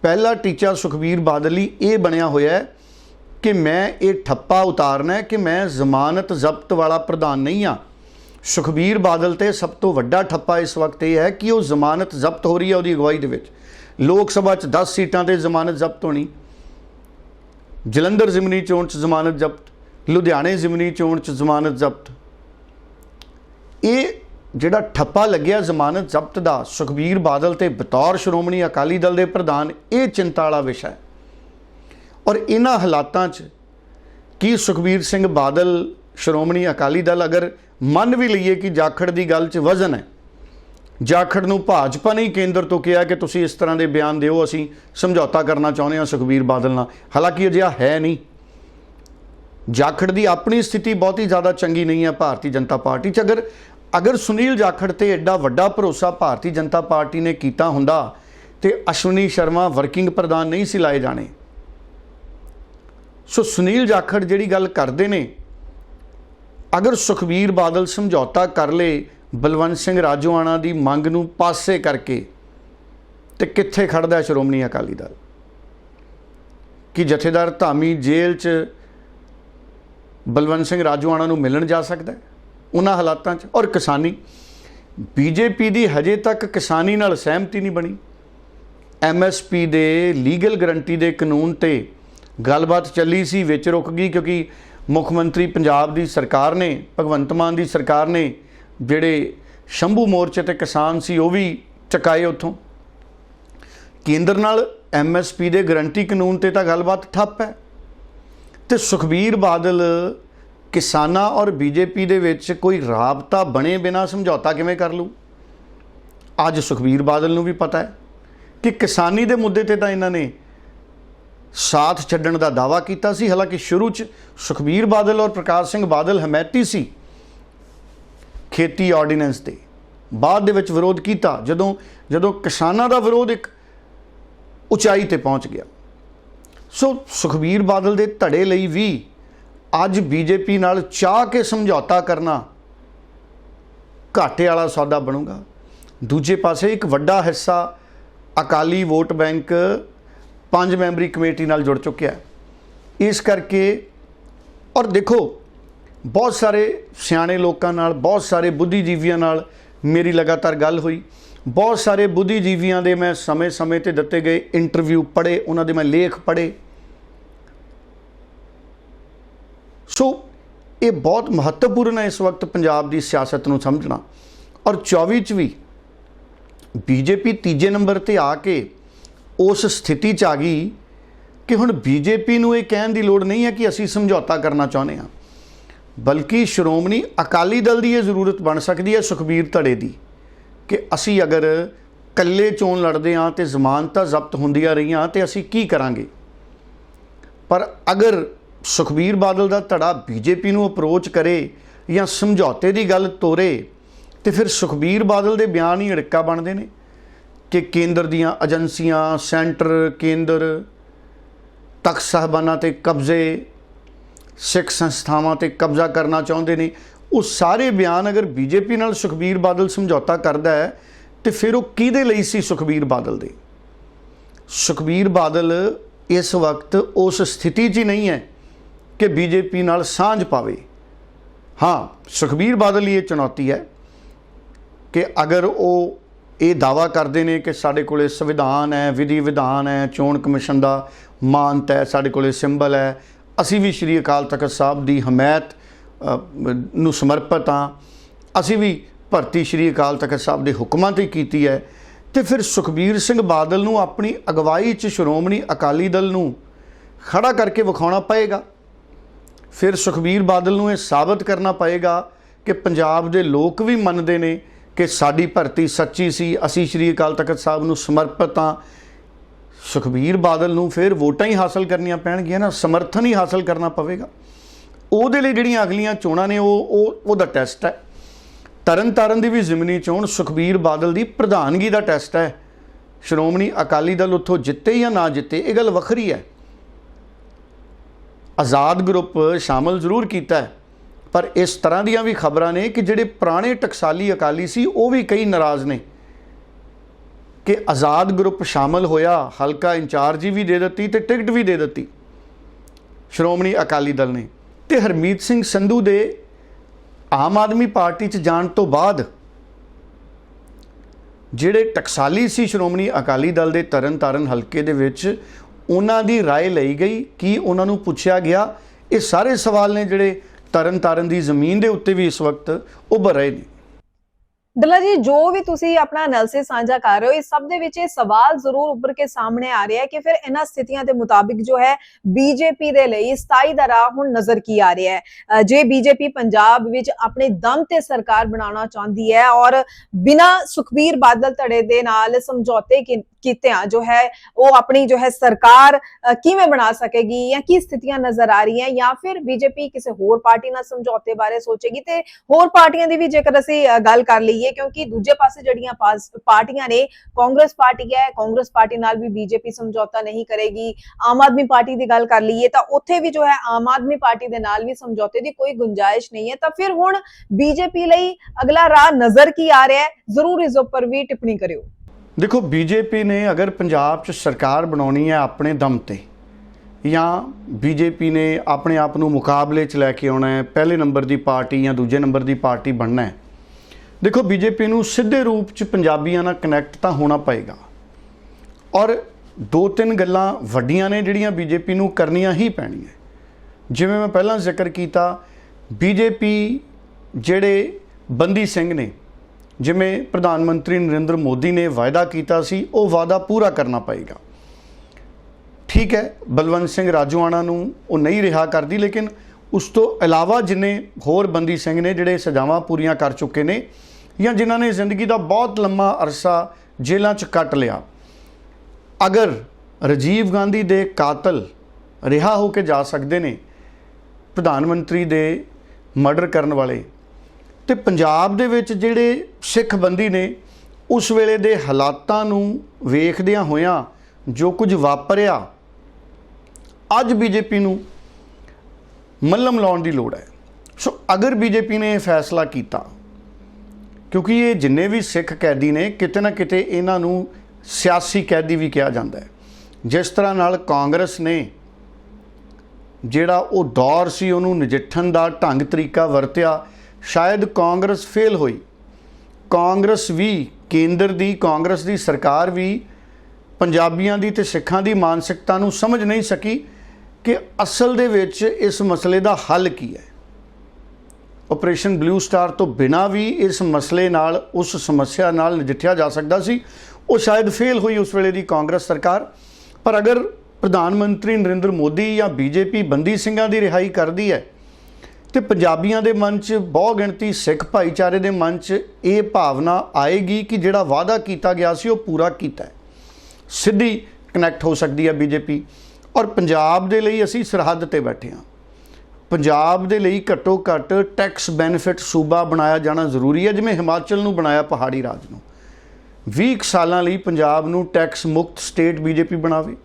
B: ਪਹਿਲਾ ਟੀਚਾ ਸੁਖਬੀਰ ਬਾਦਲ ਲਈ ਇਹ ਬਣਿਆ ਹੋਇਆ ਹੈ ਕਿ ਮੈਂ ਇਹ ਠੱਪਾ ਉਤਾਰਨਾ ਹੈ ਕਿ ਮੈਂ ਜ਼ਮਾਨਤ ਜ਼ਬਤ ਵਾਲਾ ਪ੍ਰਧਾਨ ਨਹੀਂ ਆ ਸੁਖਬੀਰ ਬਾਦਲ ਤੇ ਸਭ ਤੋਂ ਵੱਡਾ ਠੱਪਾ ਇਸ ਵਕਤ ਇਹ ਹੈ ਕਿ ਉਹ ਜ਼ਮਾਨਤ ਜ਼ਬਤ ਹੋ ਰਹੀ ਹੈ ਉਹਦੀ ਅਗਵਾਈ ਦੇ ਵਿੱਚ। ਲੋਕ ਸਭਾ 'ਚ 10 ਸੀਟਾਂ ਤੇ ਜ਼ਮਾਨਤ ਜ਼ਬਤ ਹੋਣੀ, ਜਲੰਧਰ ਜ਼ਿਮਨੀ ਚੋਣ 'ਚ ਜ਼ਮਾਨਤ ਜ਼ਬਤ, ਲੁਧਿਆਣੇ ਜ਼ਿਮਨੀ ਚੋਣ 'ਚ ਜ਼ਮਾਨਤ ਜ਼ਬਤ। ਇਹ ਜਿਹੜਾ ਠੱਪਾ ਲੱਗਿਆ ਜ਼ਮਾਨਤ ਜ਼ਬਤ ਦਾ, ਸੁਖਬੀਰ ਬਾਦਲ ਤੇ ਬਤੌਰ ਸ਼੍ਰੋਮਣੀ ਅਕਾਲੀ ਦਲ ਦੇ ਪ੍ਰਧਾਨ, ਇਹ ਚਿੰਤਾ ਵਾਲਾ ਵਿਸ਼ਾ ਹੈ। ਔਰ ਇਹਨਾਂ ਹਾਲਾਤਾਂ 'ਚ ਕੀ ਸੁਖਬੀਰ ਸਿੰਘ ਬਾਦਲ ਸ਼੍ਰੋਮਣੀ ਅਕਾਲੀ ਦਲ ਅਗਰ ਮੰਨ ਵੀ ਲਈਏ ਕਿ ਜਾਖੜ ਦੀ ਗੱਲ 'ਚ ਵਜ਼ਨ ਹੈ, ਜਾਖੜ ਨੂੰ ਭਾਜਪਾ ਨੇ ਕੇਂਦਰ ਤੋਂ ਕਿਹਾ ਕਿ ਤੁਸੀਂ ਇਸ ਤਰ੍ਹਾਂ ਦੇ ਬਿਆਨ ਦਿਓ, ਅਸੀਂ ਸਮਝੌਤਾ ਕਰਨਾ ਚਾਹੁੰਦੇ ਹਾਂ ਸੁਖਬੀਰ ਬਾਦਲ ਨਾਲ। ਹਾਲਾਂਕਿ ਅਜਿਹਾ ਹੈ ਨਹੀਂ। ਜਾਖੜ ਦੀ ਆਪਣੀ ਸਥਿਤੀ ਬਹੁਤੀ ਜ਼ਿਆਦਾ ਚੰਗੀ ਨਹੀਂ ਹੈ, ਭਾਰਤੀ ਜਨਤਾ ਪਾਰਟੀ 'ਚ ਅਗਰ ਅਗਰ ਸੁਨੀਲ ਜਾਖੜ ਤੇ ਐਡਾ ਵੱਡਾ ਭਰੋਸਾ ਭਾਰਤੀ ਜਨਤਾ ਪਾਰਟੀ ਨੇ ਕੀਤਾ ਹੁੰਦਾ ਤੇ ਅਸ਼ਵਨੀ ਸ਼ਰਮਾ ਵਰਕਿੰਗ ਪ੍ਰਧਾਨ ਨਹੀਂ ਸੀ ਲਾਏ ਜਾਣੇ। ਸੋ ਸੁਨੀਲ ਜਾਖੜ ਜਿਹੜੀ ਗੱਲ ਕਰਦੇ ਨੇ, ਅਗਰ ਸੁਖਬੀਰ ਬਾਦਲ ਸਮਝੌਤਾ ਕਰ ਲੇ, ਬਲਵੰਤ ਸਿੰਘ ਰਾਜੋਆਣਾ ਦੀ ਮੰਗ ਨੂੰ ਪਾਸੇ ਕਰਕੇ, ਤੇ ਕਿੱਥੇ ਖੜਦਾ ਸ਼੍ਰੋਮਣੀ ਅਕਾਲੀ ਦਲ? ਕਿ ਜਥੇਦਾਰ ਧਾਮੀ ਜੇਲ੍ਹ 'ਚ ਬਲਵੰਤ ਸਿੰਘ ਰਾਜੋਆਣਾ ਨੂੰ ਮਿਲਣ ਜਾ ਸਕਦਾ ਹੈ? ਉਹਨਾਂ ਹਾਲਾਤਾਂ 'ਚ ਔਰ ਕਿਸਾਨੀ। ਬੀਜੇਪੀ ਦੀ ਹਜੇ ਤੱਕ ਕਿਸਾਨੀ ਨਾਲ ਸਹਿਮਤੀ ਨਹੀਂ ਬਣੀ। ਐਮਐਸਪੀ ਦੇ ਲੀਗਲ ਗਰੰਟੀ ਦੇ ਕਾਨੂੰਨ ਤੇ ਗੱਲਬਾਤ ਚੱਲੀ ਸੀ, ਵਿੱਚ ਰੁਕ ਗਈ ਕਿਉਂਕਿ ਮੁੱਖ ਮੰਤਰੀ ਪੰਜਾਬ ਦੀ ਸਰਕਾਰ ਨੇ, ਭਗਵੰਤ ਮਾਨ ਦੀ ਸਰਕਾਰ ਨੇ ਜਿਹੜੇ ਸ਼ੰਭੂ ਮੋਰਚੇ ਤੇ ਕਿਸਾਨ ਸੀ, ਉਹ ਵੀ ਚਕਾਏ ਉੱਥੋਂ। ਕੇਂਦਰ ਨਾਲ ਐਮਐਸਪੀ ਦੇ ਗਰੰਟੀ ਕਾਨੂੰਨ ਤੇ ਤਾਂ ਗੱਲਬਾਤ ਠੱਪ ਹੈ। ਤੇ ਸੁਖਬੀਰ ਬਾਦਲ ਕਿਸਾਨਾਂ ਔਰ ਬੀਜੇਪੀ ਦੇ ਵਿੱਚ ਕੋਈ ਰਾਬਤਾ ਬਣੇ ਬਿਨਾ ਸਮਝੌਤਾ ਕਿਵੇਂ ਕਰ ਲੂ ਅੱਜ ਸੁਖਬੀਰ ਬਾਦਲ ਨੂੰ ਵੀ ਪਤਾ ਹੈ ਕਿ ਕਿਸਾਨੀ ਦੇ ਮੁੱਦੇ ਤੇ ਤਾਂ ਇਹਨਾਂ ਨੇ ਸਾਥ ਛੱਡਣ ਦਾ ਦਾਵਾ ਕੀਤਾ ਸੀ। ਹਾਲਾਂਕਿ ਸ਼ੁਰੂ 'ਚ ਸੁਖਬੀਰ ਬਾਦਲ ਔਰ ਪ੍ਰਕਾਸ਼ ਸਿੰਘ ਬਾਦਲ ਹਮੈਤੀ ਸੀ ਖੇਤੀ ਆਰਡੀਨੈਂਸ ਤੇ। ਬਾਅਦ ਦੇ ਵਿੱਚ ਵਿਰੋਧ ਕੀਤਾ ਜਦੋਂ ਜਦੋਂ ਕਿਸਾਨਾਂ ਦਾ ਵਿਰੋਧ ਇੱਕ ਉਚਾਈ ਤੇ ਪਹੁੰਚ ਗਿਆ। ਸੋ ਸੁਖਬੀਰ ਬਾਦਲ ਦੇ ਧੜੇ ਲਈ ਵੀ ਅੱਜ ਬੀਜੇਪੀ ਨਾਲ ਚਾਹ ਕੇ ਸਮਝੌਤਾ ਕਰਨਾ ਘਾਟੇ ਵਾਲਾ ਸੌਦਾ ਬਣੂਗਾ। ਦੂਜੇ ਪਾਸੇ ਇੱਕ ਵੱਡਾ ਹਿੱਸਾ ਅਕਾਲੀ ਵੋਟ ਬੈਂਕ ਪੰਜ ਮੈਂਬਰੀ ਕਮੇਟੀ ਨਾਲ ਜੁੜ ਚੁੱਕਿਆ ਹੈ। ਇਸ ਕਰਕੇ ਔਰ ਦੇਖੋ, ਬਹੁਤ ਸਾਰੇ ਸਿਆਣੇ ਲੋਕਾਂ ਨਾਲ, ਬਹੁਤ ਸਾਰੇ ਬੁੱਧੀਜੀਵੀਆਂ ਨਾਲ ਮੇਰੀ ਲਗਾਤਾਰ ਗੱਲ ਹੋਈ। ਬਹੁਤ ਸਾਰੇ ਬੁੱਧੀਜੀਵੀਆਂ ਦੇ ਮੈਂ ਸਮੇਂ-ਸਮੇਂ ਤੇ ਦਿੱਤੇ ਗਏ ਇੰਟਰਵਿਊ ਪੜ੍ਹੇ, ਉਹਨਾਂ ਦੇ ਮੈਂ ਲੇਖ ਪੜ੍ਹੇ। ਸੋ ਇਹ ਬਹੁਤ ਮਹੱਤਵਪੂਰਨ ਹੈ ਇਸ ਵਕਤ ਪੰਜਾਬ ਦੀ ਸਿਆਸਤ ਨੂੰ ਸਮਝਣਾ। ਔਰ 24 ਚ ਵੀ ਬੀਜੇਪੀ ਤੀਜੇ ਨੰਬਰ ਤੇ ਆ ਕੇ ਉਸ ਸਥਿਤੀ ਚ ਆ ਗਈ ਕਿ ਹੁਣ ਬੀਜੇਪੀ ਨੂੰ ਇਹ ਕਹਿਣ ਦੀ ਲੋੜ ਨਹੀਂ ਹੈ ਕਿ ਅਸੀਂ ਸਮਝੌਤਾ ਕਰਨਾ ਚਾਹੁੰਦੇ ਹਾਂ। ਬਲਕਿ ਸ਼੍ਰੋਮਣੀ ਅਕਾਲੀ ਦਲ ਦੀ ਇਹ ਜ਼ਰੂਰਤ ਬਣ ਸਕਦੀ ਹੈ ਸੁਖਬੀਰ ਧੜੇ ਦੀ ਕਿ ਅਸੀਂ ਅਗਰ ਕੱਲੇ ਚੋਣ ਲੜਦੇ ਹਾਂ ਤੇ ਜ਼ਮਾਨਤਾਂ ਜ਼ਬਤ ਹੁੰਦੀਆਂ ਰਹੀਆਂ ਤੇ ਅਸੀਂ ਕੀ ਕਰਾਂਗੇ। ਪਰ ਅਗਰ ਸੁਖਬੀਰ ਬਾਦਲ ਦਾ ਧੜਾ ਬੀਜੇਪੀ ਨੂੰ ਅਪਰੋਚ ਕਰੇ ਜਾਂ ਸਮਝੌਤੇ ਦੀ ਗੱਲ ਤੋਰੇ, ਤੇ ਫਿਰ ਸੁਖਬੀਰ ਬਾਦਲ ਦੇ ਬਿਆਨ ਹੀ ਅੜਿੱਕਾ ਬਣਦੇ ਨੇ ਕਿ ਕੇਂਦਰ ਦੀਆਂ ਏਜੰਸੀਆਂ, ਸੈਂਟਰ, ਕੇਂਦਰ, ਤਖਤ ਸਾਹਿਬਾਨਾਂ ਤੇ ਕਬਜ਼ੇ, ਸਿੱਖ ਸੰਸਥਾਵਾਂ ਤੇ ਕਬਜ਼ਾ ਕਰਨਾ ਚਾਹੁੰਦੇ ਨੇ। ਉਹ ਸਾਰੇ ਬਿਆਨ ਅਗਰ ਬੀਜੇਪੀ ਨਾਲ ਸੁਖਬੀਰ ਬਾਦਲ ਸਮਝੌਤਾ ਕਰਦਾ ਹੈ, ਤੇ ਫਿਰ ਉਹ ਕਿਹਦੇ ਲਈ ਸੀ ਸੁਖਬੀਰ ਬਾਦਲ ਦੇ? ਸੁਖਬੀਰ ਬਾਦਲ ਇਸ ਵਕਤ ਉਸ ਸਥਿਤੀ 'ਚ ਹੀ ਨਹੀਂ ਹੈ। ਕਿ ਬੀਜੇਪੀ ਨਾਲ ਸਾਂਝ ਪਾਵੇ। ਹਾਂ, ਸੁਖਬੀਰ ਬਾਦਲ ਲਈ ਇਹ ਚੁਣੌਤੀ ਹੈ ਕਿ ਅਗਰ ਉਹ ਇਹ ਦਾਵਾ ਕਰਦੇ ਨੇ ਕਿ ਸਾਡੇ ਕੋਲੇ ਸੰਵਿਧਾਨ ਹੈ, ਵਿਧੀ ਵਿਧਾਨ ਹੈ, ਚੋਣ ਕਮਿਸ਼ਨ ਦਾ ਮਾਨਤ ਹੈ, ਸਾਡੇ ਕੋਲੇ ਸਿੰਬਲ ਹੈ, ਅਸੀਂ ਵੀ ਸ਼੍ਰੀ ਅਕਾਲ ਤਖਤ ਸਾਹਿਬ ਦੀ ਹਮਾਇਤ ਨੂੰ ਸਮਰਪਿਤ ਹਾਂ, ਅਸੀਂ ਵੀ ਭਰਤੀ ਸ਼੍ਰੀ ਅਕਾਲ ਤਖਤ ਸਾਹਿਬ ਦੇ ਹੁਕਮਾਂ ਤੇ ਕੀਤੀ ਹੈ, ਤੇ ਫਿਰ ਸੁਖਬੀਰ ਸਿੰਘ ਬਾਦਲ ਨੂੰ ਆਪਣੀ ਅਗਵਾਈ 'ਚ ਸ਼੍ਰੋਮਣੀ ਅਕਾਲੀ ਦਲ ਨੂੰ ਖੜਾ ਕਰਕੇ ਵਿਖਾਉਣਾ ਪਏਗਾ। ਫਿਰ ਸੁਖਬੀਰ ਬਾਦਲ ਨੂੰ ਇਹ ਸਾਬਤ ਕਰਨਾ ਪਏਗਾ ਕਿ ਪੰਜਾਬ ਦੇ ਲੋਕ ਵੀ ਮੰਨਦੇ ਨੇ ਕਿ ਸਾਡੀ ਭਰਤੀ ਸੱਚੀ ਸੀ। ਅਸੀਂ ਸ਼੍ਰੀ ਅਕਾਲ ਤਖਤ ਸਾਹਿਬ ਨੂੰ ਸਮਰਪਿਤ ਹਾਂ। ਸੁਖਬੀਰ ਬਾਦਲ ਨੂੰ ਫਿਰ ਵੋਟਾਂ ਹੀ ਹਾਸਲ ਕਰਨੀਆਂ ਪੈਣਗੀਆਂ ਨਾ, ਸਮਰਥਨ ਹੀ ਹਾਸਲ ਕਰਨਾ ਪਵੇਗਾ। ਉਹਦੇ ਲਈ ਜਿਹੜੀਆਂ ਅਗਲੀਆਂ ਚੋਣਾਂ ਨੇ, ਉਹ ਉਹ, ਉਹਦਾ ਟੈਸਟ ਹੈ। ਤਰਨ ਤਾਰਨ ਦੀ ਵੀ ਜ਼ਿਮਨੀ ਚੋਣ ਸੁਖਬੀਰ ਬਾਦਲ ਦੀ ਪ੍ਰਧਾਨਗੀ ਦਾ ਟੈਸਟ ਹੈ। ਸ਼੍ਰੋਮਣੀ ਅਕਾਲੀ ਦਲ ਉੱਥੋਂ ਜਿੱਤੇ ਜਾਂ ਨਾ ਜਿੱਤੇ, ਇਹ ਗੱਲ ਵੱਖਰੀ ਹੈ। ਆਜ਼ਾਦ ਗਰੁੱਪ ਸ਼ਾਮਲ ਜ਼ਰੂਰ ਕੀਤਾ ਹੈ। ਪਰ ਇਸ ਤਰ੍ਹਾਂ ਦੀਆਂ ਵੀ ਖਬਰਾਂ ਨੇ ਕਿ ਜਿਹੜੇ ਪੁਰਾਣੇ ਟਕਸਾਲੀ ਅਕਾਲੀ ਸੀ, ਉਹ ਵੀ ਕਈ ਨਾਰਾਜ਼ ਨੇ। ਕਿ ਆਜ਼ਾਦ ਗਰੁੱਪ ਸ਼ਾਮਲ ਹੋਇਆ, ਹਲਕਾ ਇੰਚਾਰਜ ਵੀ ਦੇ ਦਿੱਤੀ ਤੇ ਟਿਕਟ ਵੀ ਦੇ ਦਿੱਤੀ। ਸ਼੍ਰੋਮਣੀ ਅਕਾਲੀ ਦਲ ਨੇ। ਤੇ ਹਰਮੀਤ ਸਿੰਘ ਸੰਧੂ ਦੇ ਆਮ ਆਦਮੀ ਪਾਰਟੀ 'ਚ ਜਾਣ ਤੋਂ ਬਾਅਦ ਜਿਹੜੇ ਟਕਸਾਲੀ ਸੀ ਸ਼੍ਰੋਮਣੀ ਅਕਾਲੀ ਦਲ ਦੇ ਤਰਨ ਤਾਰਨ ਹਲਕੇ ਦੇ ਵਿੱਚ ਉਹਨਾਂ ਦੀ رائے ਲਈ ਗਈ ਕਿ ਉਹਨਾਂ ਨੂੰ ਪੁੱਛਿਆ ਗਿਆ ਇਹ ਸਾਰੇ ਸਵਾਲ ਨੇ ਜਿਹੜੇ ਤਰਨ ਤਾਰਨ ਦੀ ਜ਼ਮੀਨ ਦੇ ਉੱਤੇ ਵੀ ਇਸ ਵਕਤ ਉੱਭਰ ਰਹੇ ਨੇ
A: ਦਲਾ ਜੀ ਜੋ ਵੀ ਤੁਸੀਂ ਆਪਣਾ ਐਨਾਲਿਸਿਸ ਸਾਂਝਾ ਕਰ ਰਹੇ ਹੋ ਇਸ ਸਭ ਦੇ ਵਿੱਚ ਇਹ ਸਵਾਲ ਜ਼ਰੂਰ ਉੱਭਰ ਕੇ ਸਾਹਮਣੇ ਆ ਰਿਹਾ ਹੈ ਕਿ ਫਿਰ ਇਹਨਾਂ ਸਥਿਤੀਆਂ ਦੇ ਮੁਤਾਬਿਕ ਜੋ ਹੈ ਬੀਜੇਪੀ ਦੇ ਲਈ 27 ਦਾ ਰਾਹ ਹੁਣ ਨਜ਼ਰ ਕੀ ਆ ਰਿਹਾ ਹੈ ਅ, ਜੇ ਬੀਜੇਪੀ ਪੰਜਾਬ ਵਿੱਚ ਆਪਣੇ ਦਮ ਤੇ ਸਰਕਾਰ ਬਣਾਉਣਾ ਚਾਹੁੰਦੀ ਹੈ ਔਰ ਬਿਨਾ ਸੁਖਬੀਰ ਬਾਦਲ ਧੜੇ ਦੇ ਨਾਲ ਸਮਝੌਤੇ ਕੀ- ਕੀਤਿਆਂ ਜੋ ਹੈ, ਉਹ ਆਪਣੀ ਜੋ ਹੈ ਸਰਕਾਰ ਕਿਵੇਂ ਬਣਾ ਸਕੇਗੀ ਜਾਂ ਕੀ ਸਥਿਤੀਆਂ ਨਜ਼ਰ ਆ ਰਹੀਆਂ ਜਾਂ ਫਿਰ ਬੀਜੇਪੀ ਕਿਸੇ ਹੋਰ ਪਾਰਟੀ ਨਾਲ ਸਮਝੌਤੇ ਬਾਰੇ ਸੋਚੇਗੀ ਤੇ ਹੋਰ ਪਾਰਟੀਆਂ ਦੀ ਵੀ ਜੇਕਰ ਅਸੀਂ ਗੱਲ ਕਰ ਲਈਏ ਕਿਉਂਕਿ ਦੂਜੇ ਪਾਸੇ ਜਿਹੜੀਆਂ ਪਾਰਟੀਆਂ ਨੇ, ਕਾਂਗਰਸ ਪਾਰਟੀ ਹੈ, ਕਾਂਗਰਸ ਪਾਰਟੀ ਨਾਲ ਵੀ ਬੀਜੇਪੀ ਸਮਝੌਤਾ ਨਹੀਂ ਕਰੇਗੀ, ਆਮ ਆਦਮੀ ਪਾਰਟੀ ਦੀ ਗੱਲ ਕਰ ਲਈਏ ਤਾਂ ਉੱਥੇ ਵੀ ਜੋ ਹੈ ਆਮ ਆਦਮੀ ਪਾਰਟੀ ਦੇ ਨਾਲ ਵੀ ਸਮਝੌਤੇ ਦੀ ਕੋਈ ਗੁੰਜਾਇਸ਼ ਨਹੀਂ ਹੈ ਤਾਂ ਫਿਰ ਹੁਣ ਬੀਜੇਪੀ ਲਈ ਅਗਲਾ ਰਾਹ ਨਜ਼ਰ ਕੀ ਆ ਰਿਹਾ ਹੈ? ਜ਼ਰੂਰ ਇਸ ਉੱਪਰ ਵੀ ਟਿੱਪਣੀ ਕਰਿਓ।
B: ਦੇਖੋ, ਬੀਜੇਪੀ ਨੇ ਅਗਰ ਪੰਜਾਬ 'ਚ ਸਰਕਾਰ ਬਣਾਉਣੀ ਹੈ ਆਪਣੇ ਦਮ ਤੇ, ਜਾਂ ਬੀਜੇਪੀ ਨੇ ਆਪਣੇ ਆਪ ਨੂੰ ਮੁਕਾਬਲੇ 'ਚ ਲੈ ਕੇ ਆਉਣਾ ਹੈ, ਪਹਿਲੇ ਨੰਬਰ ਦੀ ਪਾਰਟੀ ਜਾਂ ਦੂਜੇ ਨੰਬਰ ਦੀ ਪਾਰਟੀ ਬਣਨਾ ਹੈ, ਦੇਖੋ, ਬੀਜੇਪੀ ਨੂੰ ਸਿੱਧੇ ਰੂਪ 'ਚ ਪੰਜਾਬੀਆਂ ਨਾਲ ਕਨੈਕਟ ਤਾਂ ਹੋਣਾ ਪਏਗਾ। ਔਰ ਦੋ ਤਿੰਨ ਗੱਲਾਂ ਵੱਡੀਆਂ ਨੇ ਜਿਹੜੀਆਂ ਬੀਜੇਪੀ ਨੂੰ ਕਰਨੀਆਂ ਹੀ ਪੈਣੀਆਂ। ਜਿਵੇਂ ਮੈਂ ਪਹਿਲਾਂ ਜ਼ਿਕਰ ਕੀਤਾ, ਬੀਜੇਪੀ ਜਿਹੜੇ ਬੰਦੀ ਸਿੰਘ ਨੇ ਜਿਵੇਂ ਪ੍ਰਧਾਨ ਮੰਤਰੀ ਨਰਿੰਦਰ ਮੋਦੀ ਨੇ ਵਾਅਦਾ ਕੀਤਾ ਸੀ, ਉਹ ਵਾਅਦਾ ਪੂਰਾ ਕਰਨਾ ਪਏਗਾ। ਠੀਕ ਹੈ, ਬਲਵੰਤ ਸਿੰਘ ਰਾਜੂਆਣਾ ਨੂੰ ਉਹ ਨਹੀਂ ਰਿਹਾ ਕਰਦੀ, ਲੇਕਿਨ ਉਸ ਤੋਂ ਇਲਾਵਾ ਜਿੰਨੇ ਹੋਰ ਬੰਦੀ ਸਿੰਘ ਨੇ ਜਿਹੜੇ ਸਜ਼ਾਵਾਂ ਪੂਰੀਆਂ ਕਰ ਚੁੱਕੇ ਨੇ ਜਾਂ ਜਿਨ੍ਹਾਂ ਨੇ ਜ਼ਿੰਦਗੀ ਦਾ ਬਹੁਤ ਲੰਮਾ ਅਰਸਾ ਜੇਲ੍ਹਾਂ 'ਚ ਕੱਟ ਲਿਆ, ਅਗਰ ਰਾਜੀਵ ਗਾਂਧੀ ਦੇ ਕਾਤਲ ਰਿਹਾ ਹੋ ਕੇ ਜਾ ਸਕਦੇ ਨੇ, ਪ੍ਰਧਾਨ ਮੰਤਰੀ ਦੇ ਮਰਡਰ ਕਰਨ ਵਾਲੇ ਤੇ ਪੰਜਾਬ ਦੇ ਵਿੱਚ ਜਿਹੜੇ ਸਿੱਖ ਬੰਦੀ ਨੇ, ਉਸ ਵੇਲੇ ਦੇ ਹਾਲਾਤਾਂ ਨੂੰ ਵੇਖਦਿਆਂ ਹੋਇਆਂ ਜੋ ਕੁਝ ਵਾਪਰਿਆ, ਅੱਜ ਬੀਜੇਪੀ ਨੂੰ ਮੱਲਮ ਲਾਉਣ ਦੀ ਲੋੜ ਹੈ। ਸੋ ਅਗਰ ਬੀਜੇਪੀ ਨੇ ਇਹ ਫੈਸਲਾ ਕੀਤਾ, ਕਿਉਂਕਿ ਇਹ ਜਿੰਨੇ ਵੀ ਸਿੱਖ ਕੈਦੀ ਨੇ, ਕਿਤੇ ਨਾ ਕਿਤੇ ਇਹਨਾਂ ਨੂੰ ਸਿਆਸੀ ਕੈਦੀ ਵੀ ਕਿਹਾ ਜਾਂਦਾ ਹੈ। ਜਿਸ ਤਰ੍ਹਾਂ ਨਾਲ ਕਾਂਗਰਸ ਨੇ ਜਿਹੜਾ ਉਹ ਦੌਰ ਸੀ, ਉਹਨੂੰ ਨਜਿੱਠਣ ਦਾ ਢੰਗ ਤਰੀਕਾ ਵਰਤਿਆ ਸ਼ਾਇਦ ਕਾਂਗਰਸ ਫੇਲ ਹੋਈ। ਕਾਂਗਰਸ ਵੀ, ਕੇਂਦਰ ਦੀ, ਕਾਂਗਰਸ ਦੀ ਸਰਕਾਰ ਵੀ ਪੰਜਾਬੀਆਂ ਦੀ ਤੇ ਸਿੱਖਾਂ ਦੀ ਮਾਨਸਿਕਤਾ ਨੂੰ ਸਮਝ ਨਹੀਂ ਸਕੀ ਕਿ ਅਸਲ ਦੇ ਵਿੱਚ ਇਸ ਮਸਲੇ ਦਾ ਹੱਲ ਕੀ ਹੈ। ਆਪਰੇਸ਼ਨ ਬਲੂ ਸਟਾਰ ਤੋਂ ਬਿਨਾਂ ਵੀ ਇਸ ਮਸਲੇ ਨਾਲ, ਉਸ ਸਮੱਸਿਆ ਨਾਲ ਨਜਿੱਠਿਆ ਜਾ ਸਕਦਾ ਸੀ। ਉਹ ਸ਼ਾਇਦ ਫੇਲ ਹੋਈ ਉਸ ਵੇਲੇ ਦੀ ਕਾਂਗਰਸ ਸਰਕਾਰ। ਪਰ ਅਗਰ ਪ੍ਰਧਾਨ ਮੰਤਰੀ ਨਰਿੰਦਰ ਮੋਦੀ ਜਾਂ ਬੀਜੇਪੀ ਬੰਦੀ ਸਿੰਘਾਂ ਦੀ ਰਿਹਾਈ ਕਰਦੀ ਹੈ ਤੇ ਪੰਜਾਬੀਆਂ ਦੇ ਮਨ 'ਚ ਬਹੁ ਗਿਣਤੀ ਸਿੱਖ ਭਾਈਚਾਰੇ ਦੇ ਮਨ 'ਚ ਇਹ ਭਾਵਨਾ ਆਏਗੀ ਕਿ ਜਿਹੜਾ ਵਾਅਦਾ ਕੀਤਾ ਗਿਆ ਸੀ ਉਹ ਪੂਰਾ ਕੀਤਾ ਹੈ। ਸਿੱਧੀ ਕਨੈਕਟ ਹੋ ਸਕਦੀ ਹੈ ਬੀਜੇਪੀ। ਔਰ ਪੰਜਾਬ ਦੇ ਲਈ ਅਸੀਂ ਸਰਹੱਦ ਤੇ ਬੈਠੇ ਹਾਂ। ਪੰਜਾਬ ਦੇ ਲਈ ਘੱਟੋ ਘੱਟ ਟੈਕਸ ਬੈਨੀਫਿਟ ਸੂਬਾ ਬਣਾਇਆ ਜਾਣਾ ਜ਼ਰੂਰੀ ਹੈ, ਜਿਵੇਂ ਹਿਮਾਚਲ ਨੂੰ ਬਣਾਇਆ ਪਹਾੜੀ ਰਾਜ ਨੂੰ। 20 ਕੁ ਸਾਲਾਂ ਲਈ ਪੰਜਾਬ ਨੂੰ ਟੈਕਸ ਮੁਕਤ ਸਟੇਟ ਬੀਜੇਪੀ ਬਣਾਵੇ।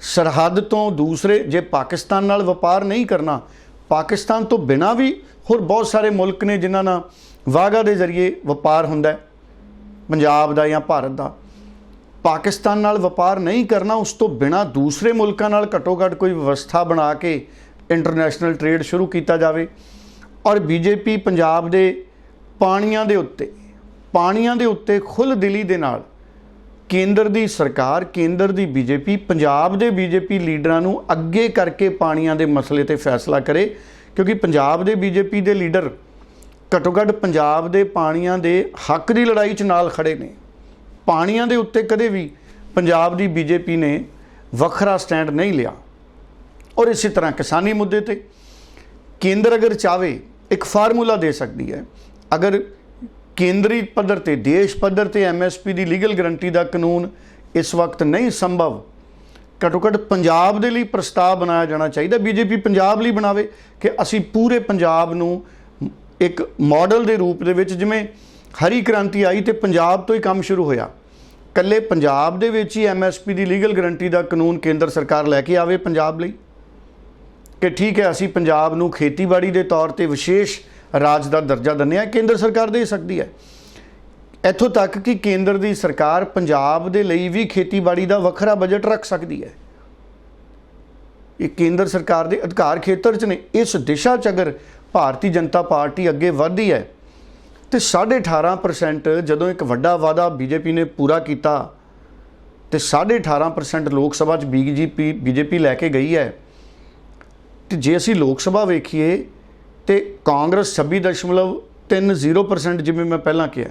B: ਸਰਹੱਦ ਤੋਂ ਦੂਸਰੇ ਜੇ ਪਾਕਿਸਤਾਨ ਨਾਲ ਵਪਾਰ ਨਹੀਂ ਕਰਨਾ ਪਾਕਿਸਤਾਨ ਤੋਂ ਬਿਨਾ ਵੀ ਹੋਰ ਬਹੁਤ ਸਾਰੇ ਮੁਲਕ ਨੇ ਜਿਨ੍ਹਾਂ ਨਾਲ ਵਾਗਾ ਦੇ ਜ਼ਰੀਏ ਵਪਾਰ ਹੁੰਦਾ ਹੈ, ਪੰਜਾਬ ਦਾ ਜਾਂ ਭਾਰਤ ਦਾ। ਪਾਕਿਸਤਾਨ ਨਾਲ ਵਪਾਰ ਨਹੀਂ ਕਰਨਾ, ਉਸ ਤੋਂ ਬਿਨਾ ਦੂਸਰੇ ਮੁਲਕਾਂ ਨਾਲ ਘੱਟੋ ਘੱਟ ਕੋਈ ਵਿਵਸਥਾ ਬਣਾ ਕੇ ਇੰਟਰਨੈਸ਼ਨਲ ਟ੍ਰੇਡ ਸ਼ੁਰੂ ਕੀਤਾ ਜਾਵੇ। ਔਰ ਬੀਜੇਪੀ ਪੰਜਾਬ ਦੇ ਪਾਣੀਆਂ ਦੇ ਉੱਤੇ, ਪਾਣੀਆਂ ਦੇ ਉੱਤੇ ਖੁੱਲ੍ਹ ਦਿਲੀ ਦੇ ਨਾਲ ਕੇਂਦਰ ਦੀ ਸਰਕਾਰ, ਕੇਂਦਰ ਦੀ ਬੀਜੇਪੀ, ਪੰਜਾਬ ਦੇ ਬੀਜੇਪੀ ਲੀਡਰਾਂ ਨੂੰ ਅੱਗੇ ਕਰਕੇ ਪਾਣੀਆਂ ਦੇ ਮਸਲੇ ਤੇ ਫੈਸਲਾ ਕਰੇ, ਕਿਉਂਕਿ ਪੰਜਾਬ ਦੇ ਬੀਜੇਪੀ ਦੇ ਲੀਡਰ ਘੱਟੋ ਘੱਟ ਪੰਜਾਬ ਦੇ ਪਾਣੀਆਂ ਦੇ ਹੱਕ ਦੀ ਲੜਾਈ 'ਚ ਨਾਲ ਖੜੇ ਨੇ। ਪਾਣੀਆਂ ਦੇ ਉੱਤੇ ਕਦੇ ਵੀ ਪੰਜਾਬ ਦੀ ਬੀਜੇਪੀ ਨੇ ਵੱਖਰਾ ਸਟੈਂਡ ਨਹੀਂ ਲਿਆ। ਔਰ ਇਸੇ ਤਰ੍ਹਾਂ ਕਿਸਾਨੀ ਮੁੱਦੇ ਤੇ ਕੇਂਦਰ ਅਗਰ ਚਾਵੇ ਇੱਕ ਫਾਰਮੂਲਾ ਦੇ ਸਕਦੀ ਹੈ। ਅਗਰ ਕੇਂਦਰੀ ਪੱਧਰ ਤੇ, ਦੇਸ਼ ਪੱਧਰ ਤੇ ਐਮਐਸਪੀ ਦੀ ਲੀਗਲ ਗਰੰਟੀ ਦਾ ਕਾਨੂੰਨ ਇਸ ਵਕਤ ਨਹੀਂ ਸੰਭਵ। ਘੱਟੋ ਘੱਟ ਪੰਜਾਬ ਦੇ ਲਈ ਪ੍ਰਸਤਾਵ ਬਣਾਇਆ ਜਾਣਾ ਚਾਹੀਦਾ। ਬੀਜੇਪੀ ਪੰਜਾਬ ਲਈ ਬਣਾਵੇ ਕਿ ਅਸੀਂ ਪੂਰੇ ਪੰਜਾਬ ਨੂੰ ਇੱਕ ਮਾਡਲ ਦੇ ਰੂਪ ਦੇ ਵਿੱਚ ਜਿਵੇਂ ਹਰੀ ਕ੍ਰਾਂਤੀ ਆਈ ਤੇ ਪੰਜਾਬ ਤੋਂ ਹੀ ਕੰਮ ਸ਼ੁਰੂ ਹੋਇਆ। ਕੱਲੇ ਪੰਜਾਬ ਦੇ ਵਿੱਚ ਹੀ ਐਮਐਸਪੀ ਦੀ ਲੀਗਲ ਗਾਰੰਟੀ ਦਾ ਕਾਨੂੰਨ ਕੇਂਦਰ ਸਰਕਾਰ ਲੈ ਕੇ ਆਵੇ ਪੰਜਾਬ ਲਈ। ਕਿ ਠੀਕ ਹੈ, ਅਸੀਂ ਪੰਜਾਬ ਨੂੰ ਖੇਤੀਬਾੜੀ ਦੇ ਤੌਰ ਤੇ ਵਿਸ਼ੇਸ਼ ਰਾਜ ਦਾ ਦਰਜਾ ਦਿੰਦੇ ਹਾਂ ਕੇਂਦਰ ਸਰਕਾਰ ਦੇ ਸਕਦੀ ਹੈ। ਇੱਥੋਂ ਤੱਕ ਕਿ ਕੇਂਦਰ ਦੀ ਸਰਕਾਰ ਪੰਜਾਬ ਦੇ ਲਈ ਵੀ ਖੇਤੀਬਾੜੀ ਦਾ ਵੱਖਰਾ ਬਜਟ ਰੱਖ ਸਕਦੀ ਹੈ। ਇਹ ਕੇਂਦਰ ਸਰਕਾਰ ਦੇ ਅਧਿਕਾਰ ਖੇਤਰ 'ਚ ਨੇ, ਇਸ ਦਿਸ਼ਾ 'ਚ ਅਗਰ ਭਾਰਤੀ ਜਨਤਾ ਪਾਰਟੀ ਅੱਗੇ ਵਧਦੀ ਹੈ, ਤੇ 18.5% ਜਦੋਂ ਇੱਕ ਵੱਡਾ ਵਾਅਦਾ ਬੀਜੇਪੀ ਨੇ ਪੂਰਾ ਕੀਤਾ, ਤੇ 18.5% ਲੋਕ ਸਭਾ 'ਚ ਬੀਜੇਪੀ ਬੀਜੇਪੀ ਲੈ ਕੇ ਗਈ ਹੈ, ਤੇ ਜੇ ਅਸੀਂ ਲੋਕ ਸਭਾ ਵੇਖੀਏ ਤੇ ਕਾਂਗਰਸ 26.30% ਜਿਵੇਂ ਮੈਂ ਪਹਿਲਾਂ ਕਿਹਾ।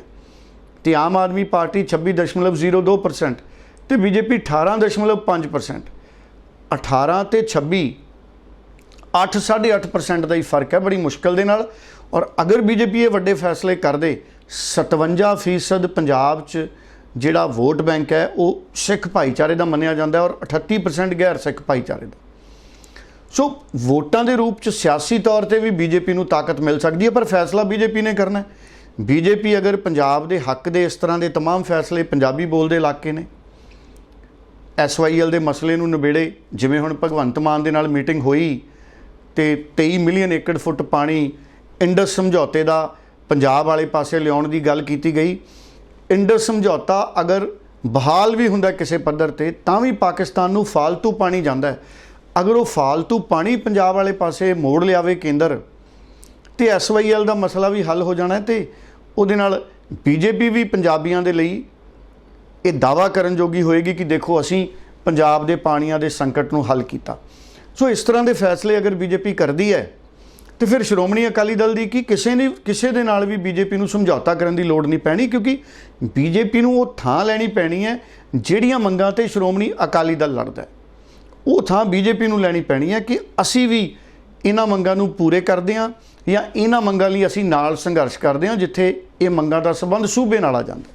B: ਤੇ ਆਮ ਆਦਮੀ ਪਾਰਟੀ 26.02% ਤੇ ਬੀਜੇਪੀ 18.5% 18 ਤੇ 26 8 8.5% ਦਾ ਹੀ ਫ਼ਰਕ ਹੈ ਬੜੀ ਮੁਸ਼ਕਲ ਦੇ ਨਾਲ। ਔਰ ਅਗਰ ਬੀਜੇਪੀ ਇਹ ਵੱਡੇ ਫੈਸਲੇ ਕਰਦੇ 57% ਪੰਜਾਬ 'ਚ ਜਿਹੜਾ ਵੋਟ ਬੈਂਕ ਹੈ, ਉਹ ਸਿੱਖ ਭਾਈਚਾਰੇ ਦਾ ਮੰਨਿਆ ਜਾਂਦਾ ਔਰ 38% ਗੈਰ ਸਿੱਖ ਭਾਈਚਾਰੇ ਦਾ। ਸੋ ਵੋਟਾਂ ਦੇ ਰੂਪ ਚ ਸਿਆਸੀ ਤੌਰ ਤੇ ਵੀ ਬੀਜੇਪੀ ਨੂੰ ਤਾਕਤ ਮਿਲ ਸਕਦੀ ਹੈ, ਪਰ ਫੈਸਲਾ ਬੀਜੇਪੀ ਨੇ ਕਰਨਾ ਹੈ। ਬੀਜੇਪੀ ਅਗਰ ਪੰਜਾਬ ਦੇ ਹੱਕ ਦੇ ਇਸ ਤਰ੍ਹਾਂ ਦੇ ਤਮਾਮ ਫੈਸਲੇ ਪੰਜਾਬੀ ਬੋਲਦੇ ਇਲਾਕੇ ਨੇ ਐਸਵਾਈਐਲ ਦੇ ਮਸਲੇ ਨੂੰ ਨਿਬੇੜੇ, ਜਿਵੇਂ ਹੁਣ ਭਗਵੰਤ ਮਾਨ ਦੇ ਨਾਲ ਮੀਟਿੰਗ ਹੋਈ ਤੇ 23 ਮਿਲੀਅਨ ਏਕੜ ਫੁੱਟ ਪਾਣੀ ਇੰਡਸ ਸਮਝੌਤੇ ਦਾ ਪੰਜਾਬ ਵਾਲੇ ਪਾਸੇ ਲਿਆਉਣ ਦੀ ਗੱਲ ਕੀਤੀ ਗਈ। ਇੰਡਸ ਸਮਝੌਤਾ ਅਗਰ ਬਹਾਲ ਵੀ ਹੁੰਦਾ ਕਿਸੇ ਪੱਧਰ ਤੇ, ਤਾਂ ਵੀ ਪਾਕਿਸਤਾਨ ਨੂੰ ਫਾਲਤੂ ਪਾਣੀ ਜਾਂਦਾ ਹੈ। ਅਗਰ ਉਹ ਫਾਲਤੂ ਪਾਣੀ ਪੰਜਾਬ ਵਾਲੇ ਪਾਸੇ ਮੋੜ ਲਿਆਵੇ ਕੇਂਦਰ, ਤੇ ਐਸਵਾਈਐਲ ਦਾ ਮਸਲਾ ਵੀ ਹੱਲ ਹੋ ਜਾਣਾ ਹੈ ਤੇ ਉਹਦੇ ਨਾਲ ਬੀਜੇਪੀ ਵੀ ਪੰਜਾਬੀਆਂ ਦੇ ਲਈ ਇਹ ਦਾਵਾ ਕਰਨ ਜੋਗੀ ਹੋਏਗੀ ਕਿ ਦੇਖੋ ਅਸੀਂ ਪੰਜਾਬ ਦੇ ਪਾਣੀਆਂ ਦੇ ਸੰਕਟ ਨੂੰ ਹੱਲ ਕੀਤਾ। ਸੋ ਇਸ ਤਰ੍ਹਾਂ ਦੇ ਫੈਸਲੇ ਅਗਰ ਬੀਜੇਪੀ ਕਰਦੀ ਹੈ, ਤੇ ਫਿਰ ਸ਼੍ਰੋਮਣੀ ਅਕਾਲੀ ਦਲ ਦੀ ਕੀ ਕਿਸੇ ਨੇ, ਕਿਸੇ ਦੇ ਨਾਲ ਵੀ ਬੀਜੇਪੀ ਨੂੰ ਸਮਝੌਤਾ ਕਰਨ ਦੀ ਲੋੜ ਨਹੀਂ ਪੈਣੀ, ਕਿਉਂਕਿ ਬੀਜੇਪੀ ਨੂੰ ਉਹ ਥਾਂ ਲੈਣੀ ਪੈਣੀ ਹੈ, ਜਿਹੜੀਆਂ ਮੰਗਾਂ ਤੇ ਸ਼੍ਰੋਮਣੀ ਅਕਾਲੀ ਦਲ ਲੜਦਾ ਹੈ। ਉਹ ਥਾਂ ਬੀਜੇਪੀ ਨੂੰ ਲੈਣੀ ਪੈਣੀ ਹੈ ਕਿ ਅਸੀਂ ਵੀ ਇਹਨਾਂ ਮੰਗਾਂ ਨੂੰ ਪੂਰੇ ਕਰਦੇ ਹਾਂ ਜਾਂ ਇਹਨਾਂ ਮੰਗਾਂ ਲਈ ਅਸੀਂ ਨਾਲ ਸੰਘਰਸ਼ ਕਰਦੇ ਹਾਂ ਜਿੱਥੇ ਇਹ ਮੰਗਾਂ ਦਾ ਸੰਬੰਧ ਸੂਬੇ ਨਾਲ ਆ ਜਾਂਦਾ।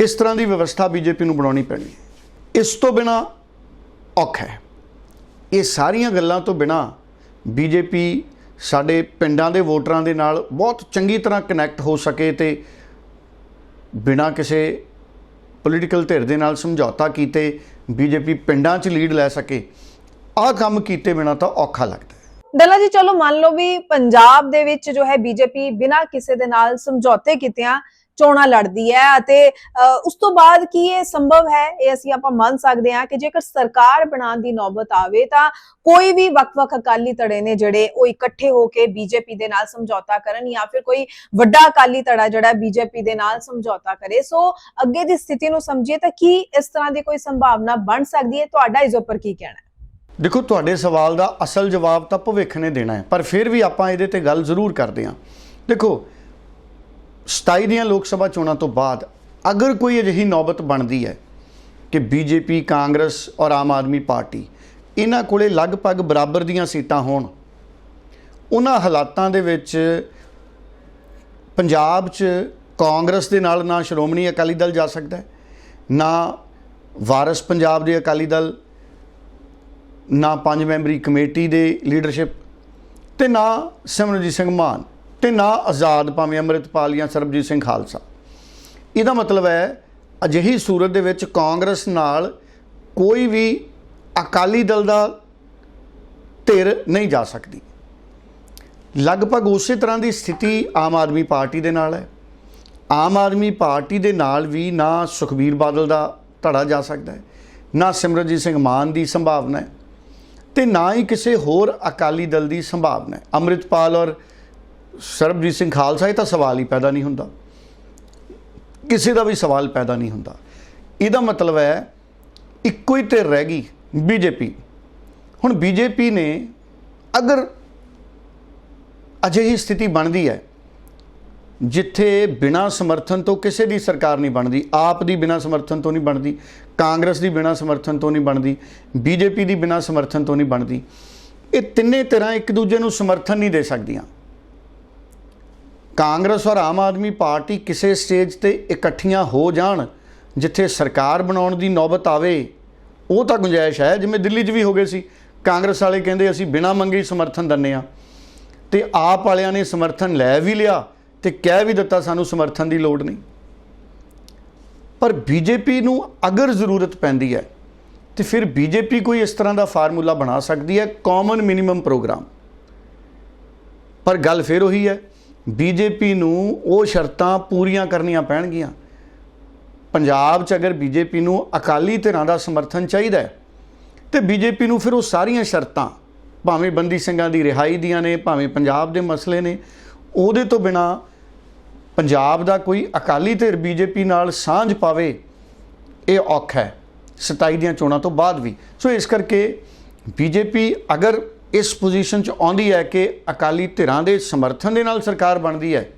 B: ਇਸ ਤਰ੍ਹਾਂ ਦੀ ਵਿਵਸਥਾ ਬੀਜੇਪੀ ਨੂੰ ਬਣਾਉਣੀ ਪੈਣੀ ਹੈ। ਇਸ ਤੋਂ ਬਿਨਾ ਔਖਾ ਹੈ। ਇਹ ਸਾਰੀਆਂ ਗੱਲਾਂ ਤੋਂ ਬਿਨਾ ਬੀਜੇਪੀ ਸਾਡੇ ਪਿੰਡਾਂ ਦੇ ਵੋਟਰਾਂ ਦੇ ਨਾਲ ਬਹੁਤ ਚੰਗੀ ਤਰ੍ਹਾਂ ਕਨੈਕਟ ਹੋ ਸਕੇ ਤੇ ਬਿਨਾ ਕਿਸੇ ਪੋਲੀਟੀਕਲ ਧਿਰ ਦੇ ਨਾਲ ਸਮਝੌਤਾ ਕੀਤੇ ਬੀਜੇਪੀ ਪਿੰਡਾਂ 'ਚ ਲੀਡ ਲੈ ਸਕੇ, ਆਹ ਕੰਮ ਕੀਤੇ ਬਿਨਾ ਤਾਂ ਔਖਾ ਲੱਗਦਾ ਹੈ।
A: ਡੱਲਾ ਜੀ, ਚਲੋ ਮੰਨ ਲਓ ਵੀ ਪੰਜਾਬ ਦੇ ਵਿੱਚ ਜੋ ਹੈ ਬੀਜੇਪੀ ਬਿਨਾਂ ਕਿਸੇ ਦੇ ਨਾਲ ਸਮਝੌਤੇ ਕੀਤਿਆਂ ਚੋਣਾਂ ਲੜਦੀ ਹੈ ਅਤੇ ਅ, ਉਸ ਤੋਂ ਬਾਅਦ ਕੀ ਇਹ ਸੰਭਵ ਹੈ? ਇਹ ਅਸੀਂ ਆਪਾਂ ਮੰਨ ਸਕਦੇ ਹਾਂ ਕਿ ਜੇਕਰ ਸਰਕਾਰ ਬਣਾਉਣ ਦੀ ਨੌਬਤ ਆਵੇ ਤਾਂ ਕੋਈ ਵੀ ਵੱਖ-ਵੱਖ ਅਕਾਲੀ ਧੜੇ ਨੇ ਜਿਹੜੇ ਉਹ ਇਕੱਠੇ ਹੋ ਕੇ ਬੀਜੇਪੀ ਦੇ ਨਾਲ ਸਮਝੌਤਾ ਕਰਨ ਜਾਂ ਫਿਰ ਕੋਈ ਵੱਡਾ ਅਕਾਲੀ ਧੜਾ ਜਿਹੜਾ ਬੀਜੇਪੀ ਦੇ ਨਾਲ ਸਮਝੌਤਾ ਕਰੇ। ਸੋ ਅੱਗੇ ਦੀ ਸਥਿਤੀ ਨੂੰ ਸਮਝੀਏ ਤਾਂ ਕੀ ਇਸ ਤਰ੍ਹਾਂ ਦੀ ਕੋਈ ਸੰਭਾਵਨਾ ਬਣ ਸਕਦੀ ਹੈ? ਤੁਹਾਡਾ ਇਸ ਉੱਪਰ ਕੀ ਕਹਿਣਾ ਹੈ?
B: ਦੇਖੋ ਤੁਹਾਡੇ ਸਵਾਲ ਦਾ ਅਸਲ ਜਵਾਬ ਤਾਂ ਭਵਿੱਖ ਨੇ ਦੇਣਾ ਹੈ ਪਰ ਫਿਰ ਵੀ ਆਪਾਂ ਇਹਦੇ ਤੇ ਗੱਲ ਜ਼ਰੂਰ ਕਰਦੇ ਹਾਂ। ਦੇਖੋ 27 ਦੀਆਂ ਲੋਕ ਸਭਾ ਚੋਣਾਂ ਤੋਂ ਬਾਅਦ ਅਗਰ ਕੋਈ ਅਜਿਹੀ ਨੌਬਤ ਬਣਦੀ ਹੈ ਕਿ ਬੀਜੇਪੀ, ਕਾਂਗਰਸ ਔਰ ਆਮ ਆਦਮੀ ਪਾਰਟੀ ਇਹਨਾਂ ਕੋਲੇ ਲਗਭਗ ਬਰਾਬਰ ਦੀਆਂ ਸੀਟਾਂ ਹੋਣ, ਉਹਨਾਂ ਹਾਲਾਤਾਂ ਦੇ ਵਿੱਚ ਪੰਜਾਬ 'ਚ ਕਾਂਗਰਸ ਦੇ ਨਾਲ ਨਾ ਸ਼੍ਰੋਮਣੀ ਅਕਾਲੀ ਦਲ ਜਾ ਸਕਦਾ ਹੈ, ਨਾ ਵਾਰਸ ਪੰਜਾਬ ਦੇ ਅਕਾਲੀ ਦਲ, ਨਾ ਪੰਜ ਮੈਂਬਰੀ ਕਮੇਟੀ ਦੇ ਲੀਡਰਸ਼ਿਪ ਤੇ ਨਾ ਸਿਮਰਨਜੀਤ ਸਿੰਘ ਮਾਨ। ਤੇ ਨਾ ਆਜ਼ਾਦ ਭਾਵੇਂ ਅੰਮ੍ਰਿਤਪਾਲ ਜਾਂ ਸਰਬਜੀਤ ਸਿੰਘ ਖਾਲਸਾ। ਇਹਦਾ ਮਤਲਬ ਹੈ, ਅਜਿਹੀ ਸੂਰਤ ਦੇ ਵਿੱਚ ਕਾਂਗਰਸ ਨਾਲ ਕੋਈ ਵੀ ਅਕਾਲੀ ਦਲ ਦਾ ਧਿਰ ਨਹੀਂ ਜਾ ਸਕਦੀ। ਲਗਭਗ ਉਸੇ ਤਰ੍ਹਾਂ ਦੀ ਸਥਿਤੀ ਆਮ ਆਦਮੀ ਪਾਰਟੀ ਦੇ ਨਾਲ ਹੈ। ਆਮ ਆਦਮੀ ਪਾਰਟੀ ਦੇ ਨਾਲ ਵੀ ਨਾ ਸੁਖਬੀਰ ਬਾਦਲ ਦਾ ਧੜਾ ਜਾ ਸਕਦਾ ਹੈ, ਨਾ ਸਿਮਰਜੀਤ ਸਿੰਘ ਮਾਨ ਦੀ ਸੰਭਾਵਨਾ ਹੈ ਤੇ ਨਾ ਹੀ ਕਿਸੇ ਹੋਰ ਅਕਾਲੀ ਦਲ ਦੀ ਸੰਭਾਵਨਾ ਹੈ। ਅੰਮ੍ਰਿਤਪਾਲ ਔਰ ਸਰਬਜੀਤ ਸਿੰਘ ਖਾਲਸਾ, ਇਹ ਤਾਂ ਸਵਾਲ ਹੀ ਪੈਦਾ ਨਹੀਂ ਹੁੰਦਾ। ਕਿਸੇ ਦਾ ਵੀ ਸਵਾਲ ਪੈਦਾ ਨਹੀਂ ਹੁੰਦਾ। ਇਹਦਾ ਮਤਲਬ ਹੈ, ਇੱਕੋ ਹੀ ਧਿਰ ਰਹਿ ਗਈ, ਬੀਜੇਪੀ। ਹੁਣ ਬੀਜੇਪੀ ਨੇ ਅਗਰ ਅਜਿਹੀ ਸਥਿਤੀ ਬਣਦੀ ਹੈ, ਜਿੱਥੇ ਬਿਨਾ ਸਮਰਥਨ ਤੋਂ ਕਿਸੇ ਦੀ ਸਰਕਾਰ ਨਹੀਂ ਬਣਦੀ, ਆਪ ਦੀ ਬਿਨਾ ਸਮਰਥਨ ਤੋਂ ਨਹੀਂ ਬਣਦੀ, ਕਾਂਗਰਸ ਦੀ ਬਿਨਾ ਸਮਰਥਨ ਤੋਂ ਨਹੀਂ ਬਣਦੀ, ਬੀਜੇਪੀ ਦੀ ਬਿਨਾ ਸਮਰਥਨ ਤੋਂ ਨਹੀਂ ਬਣਦੀ, ਇਹ ਤਿੰਨੇ ਤਰ੍ਹਾਂ ਇੱਕ ਦੂਜੇ ਨੂੰ ਸਮਰਥਨ ਨਹੀਂ ਦੇ ਸਕਦੀਆਂ। ਕਾਂਗਰਸ ਔਰ ਆਮ ਆਦਮੀ ਪਾਰਟੀ ਕਿਸੇ ਸਟੇਜ ਤੇ ਇਕੱਠੀਆਂ ਹੋ ਜਾਣ, ਜਿੱਥੇ ਸਰਕਾਰ ਬਣਾਉਣ ਦੀ ਨੌਬਤ ਆਵੇ, ਉਹ ਤਾਂ ਗੁੰਜਾਇਸ਼ ਹੈ, ਜਿਵੇਂ ਦਿੱਲੀ 'ਚ ਵੀ ਹੋ ਗਏ ਸੀ। ਕਾਂਗਰਸ ਵਾਲੇ ਕਹਿੰਦੇ, ਅਸੀਂ ਬਿਨਾਂ ਮੰਗੇ ਹੀ ਸਮਰਥਨ ਦਿੰਨੇ ਆ ਤੇ ਆਪ ਵਾਲਿਆਂ ਨੇ ਸਮਰਥਨ ਲੈ ਵੀ ਲਿਆ ਤੇ ਕਹਿ ਵੀ ਦਿੱਤਾ, ਸਾਨੂੰ ਸਮਰਥਨ ਦੀ ਲੋੜ ਨਹੀਂ। ਪਰ ਬੀਜੇਪੀ ਨੂੰ ਅਗਰ ਜ਼ਰੂਰਤ ਪੈਂਦੀ ਹੈ, ਤੇ ਫਿਰ ਬੀਜੇਪੀ ਕੋਈ ਇਸ ਤਰ੍ਹਾਂ ਦਾ ਫਾਰਮੂਲਾ ਬਣਾ ਸਕਦੀ ਹੈ ਕਾਮਨ ਮਿਨੀਮਮ ਪ੍ਰੋਗਰਾਮ ਪਰ ਗੱਲ ਫਿਰ ਉਹੀ ਹੈ ਬੀਜੇਪੀ ਨੂੰ ਉਹ ਸ਼ਰਤਾਂ ਪੂਰੀਆਂ ਕਰਨੀਆਂ ਪੈਣਗੀਆਂ। ਪੰਜਾਬ 'ਚ ਅਗਰ ਬੀਜੇਪੀ ਨੂੰ ਅਕਾਲੀ ਧਿਰਾਂ ਦਾ ਸਮਰਥਨ ਚਾਹੀਦਾ ਹੈ, ਤੇ ਬੀਜੇਪੀ ਨੂੰ ਫਿਰ ਉਹ ਸਾਰੀਆਂ ਸ਼ਰਤਾਂ, ਭਾਵੇਂ ਬੰਦੀ ਸਿੰਘਾਂ ਦੀ ਰਿਹਾਈ ਦੀਆਂ ਨੇ, ਭਾਵੇਂ ਪੰਜਾਬ ਦੇ ਮਸਲੇ ਨੇ, ਉਹਦੇ ਤੋਂ ਬਿਨਾ ਪੰਜਾਬ ਦਾ ਕੋਈ ਅਕਾਲੀ ਧਿਰ ਬੀਜੇਪੀ ਨਾਲ ਸਾਂਝ ਪਾਵੇ, ਇਹ ਔਖਾ ਹੈ। 27 ਦੀਆਂ ਚੋਣਾਂ ਤੋਂ ਬਾਅਦ ਵੀ। ਸੋ ਇਸ ਕਰਕੇ ਬੀਜੇਪੀ ਅਗਰ ਇਸ ਪੋਜੀਸ਼ਨ 'ਚ ਆਉਂਦੀ ਹੈ ਕਿ ਅਕਾਲੀ ਧਿਰਾਂ ਦੇ ਸਮਰਥਨ ਦੇ ਨਾਲ ਸਰਕਾਰ ਬਣਦੀ ਹੈ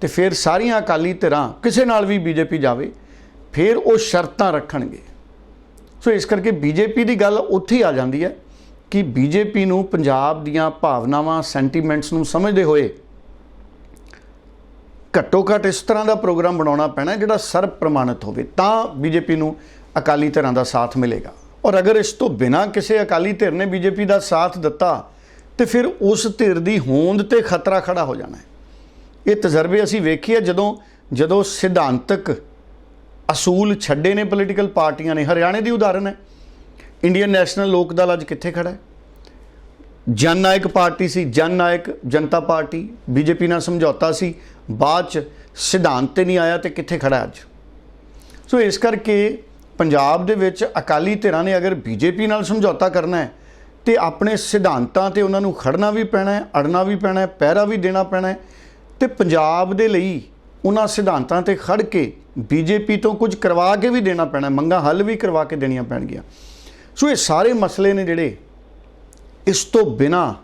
B: ਤੇ ਫਿਰ ਸਾਰੀਆਂ ਅਕਾਲੀ ਧਿਰਾਂ ਕਿਸੇ ਨਾਲ ਵੀ ਬੀਜੇਪੀ ਜਾਵੇ, ਫਿਰ ਉਹ ਸ਼ਰਤਾਂ ਰੱਖਣਗੇ। ਸੋ ਇਸ ਕਰਕੇ ਬੀਜੇਪੀ ਦੀ ਗੱਲ ਉੱਥੇ ਆ ਜਾਂਦੀ ਹੈ ਕਿ ਬੀਜੇਪੀ ਨੂੰ ਪੰਜਾਬ ਦੀਆਂ ਭਾਵਨਾਵਾਂ ਸੈਂਟੀਮੈਂਟਸ ਨੂੰ ਸਮਝਦੇ ਹੋਏ ਘੱਟੋ ਘੱਟ ਇਸ ਤਰ੍ਹਾਂ ਦਾ ਪ੍ਰੋਗਰਾਮ ਬਣਾਉਣਾ ਪੈਣਾ ਜਿਹੜਾ ਸਰਬ ਪ੍ਰਮਾਣਿਤ ਹੋਵੇ, ਤਾਂ ਬੀਜੇਪੀ ਨੂੰ ਅਕਾਲੀ ਧਿਰਾਂ ਦਾ ਸਾਥ ਮਿਲੇਗਾ। ਔਰ ਅਗਰ ਇਸ ਤੋਂ ਬਿਨਾਂ ਕਿਸੇ ਅਕਾਲੀ ਧਿਰ ਨੇ ਬੀਜੇਪੀ ਦਾ ਸਾਥ ਦਿੱਤਾ, ਤੇ ਫਿਰ ਉਸ ਧਿਰ ਦੀ ਹੋਂਦ ਤੇ ਖਤਰਾ ਖੜਾ ਹੋ ਜਾਣਾ ਹੈ। ਇਹ ਤਜਰਬੇ ਅਸੀਂ ਵੇਖੀਏ ਜਦੋਂ ਜਦੋਂ ਸਿਧਾਂਤਕ ਅਸੂਲ ਛੱਡੇ ਨੇ ਪੋਲੀਟੀਕਲ ਪਾਰਟੀਆਂ ਨੇ। ਹਰਿਆਣੇ ਦੀ ਉਦਾਹਰਨ ਹੈ। ਇੰਡੀਅਨ ਨੈਸ਼ਨਲ ਲੋਕ ਦਲ ਅੱਜ ਕਿੱਥੇ ਖੜਾ ਹੈ? ਜਨ ਨਾਇਕ ਪਾਰਟੀ ਸੀ, ਜਨ ਨਾਇਕ ਜਨਤਾ ਪਾਰਟੀ, ਬੀਜੇਪੀ ਨਾਲ ਸਮਝੌਤਾ ਸੀ, ਬਾਅਦ ਚ ਸਿਧਾਂਤ ਤੇ ਨਹੀਂ ਆਇਆ ਤੇ ਕਿੱਥੇ ਖੜਾ ਅੱਜ? ਸੋ ਇਸ ਕਰਕੇ ਪੰਜਾਬ ਦੇ ਵਿੱਚ ਅਕਾਲੀ ਧਿਰਾਂ ਨੇ ਅਗਰ ਬੀਜੇਪੀ ਨਾਲ ਸਮਝੌਤਾ ਕਰਨਾ ਹੈ ਤੇ ਆਪਣੇ ਸਿਧਾਂਤਾਂ ਤੇ ਉਹਨਾਂ ਨੂੰ ਖੜਨਾ ਵੀ ਪੈਣਾ ਹੈ ਅੜਨਾ ਵੀ ਪੈਣਾ ਹੈ ਪਹਿਰਾ ਵੀ ਦੇਣਾ ਪੈਣਾ ਹੈ ਤੇ ਪੰਜਾਬ ਦੇ ਲਈ ਉਹਨਾਂ ਸਿਧਾਂਤਾਂ ਤੇ ਖੜ ਕੇ ਬੀਜੇਪੀ ਤੋਂ ਕੁਝ ਕਰਵਾ ਕੇ ਵੀ ਦੇਣਾ ਪੈਣਾ ਹੈ, ਮੰਗਾਂ ਹੱਲ ਵੀ ਕਰਵਾ ਕੇ ਦੇਣੀਆਂ ਪੈਣਗੀਆਂ। ਸੋ ਇਹ ਸਾਰੇ ਮਸਲੇ ਨੇ ਜਿਹੜੇ ਇਸ ਤੋਂ ਬਿਨਾ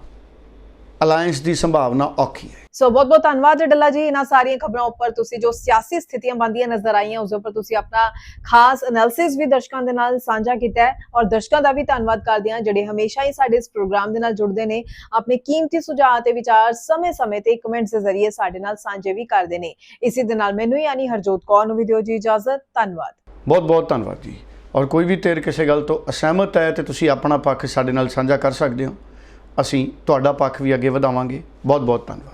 B: ਅਲਾਈਅੰਸ ਦੀ ਸੰਭਾਵਨਾ ਔਖੀ ਹੈ।
A: ਸੋ ਬਹੁਤ ਬਹੁਤ ਧੰਨਵਾਦ ਡੱਲਾ ਜੀ। ਇਹਨਾਂ ਸਾਰੀਆਂ ਖਬਰਾਂ ਉੱਪਰ ਤੁਸੀਂ ਜੋ ਸਿਆਸੀ ਸਥਿਤੀਆਂ ਬਣਦੀਆਂ ਨਜ਼ਰ ਆਈਆਂ ਉਸ ਉੱਪਰ ਤੁਸੀਂ ਆਪਣਾ ਖਾਸ ਐਨਾਲਿਸਿਸ ਵੀ ਦਰਸ਼ਕਾਂ ਦੇ ਨਾਲ ਸਾਂਝਾ ਕੀਤਾ ਹੈ। ਔਰ ਦਰਸ਼ਕਾਂ ਦਾ ਵੀ ਧੰਨਵਾਦ ਕਰਦੇ ਹਾਂ ਜਿਹੜੇ ਹਮੇਸ਼ਾ ਹੀ ਸਾਡੇ ਇਸ ਪ੍ਰੋਗਰਾਮ ਦੇ ਨਾਲ ਜੁੜਦੇ ਨੇ। ਆਪਣੇ ਕੀਮਤੀ ਸੁਝਾਅ ਤੇ ਵਿਚਾਰ ਸਮੇਂ-ਸਮੇਂ ਤੇ ਕਮੈਂਟਸ ਦੇ ਜ਼ਰੀਏ ਸਾਡੇ ਨਾਲ ਸਾਂਝੇ ਵੀ ਕਰਦੇ ਨੇ। ਇਸੇ ਦੇ ਨਾਲ ਮੈਨੂੰ ਯਾਨੀ ਹਰਜੋਤ ਕੌਰ ਨੂੰ ਵੀ ਦਿਓ ਜੀ ਇਜਾਜ਼ਤ। ਧੰਨਵਾਦ।
B: ਬਹੁਤ ਬਹੁਤ ਧੰਨਵਾਦ ਜੀ। ਔਰ ਕੋਈ ਵੀ ਤੇਰ ਕਿਸੇ ਗੱਲ ਤੋਂ ਅਸਹਿਮਤ ਹੈ ਤੇ ਤੁਸੀਂ ਆਪਣਾ ਪੱਖ ਸਾਡੇ ਨਾਲ ਸਾਂਝਾ ਕਰ ਸਕਦੇ ਹੋ। ਅਸੀਂ ਤੁਹਾਡਾ ਪੱਖ ਵੀ ਅੱਗੇ ਵਧਾਵਾਂਗੇ। ਬਹੁਤ ਬਹੁਤ ਧੰਨਵਾਦ।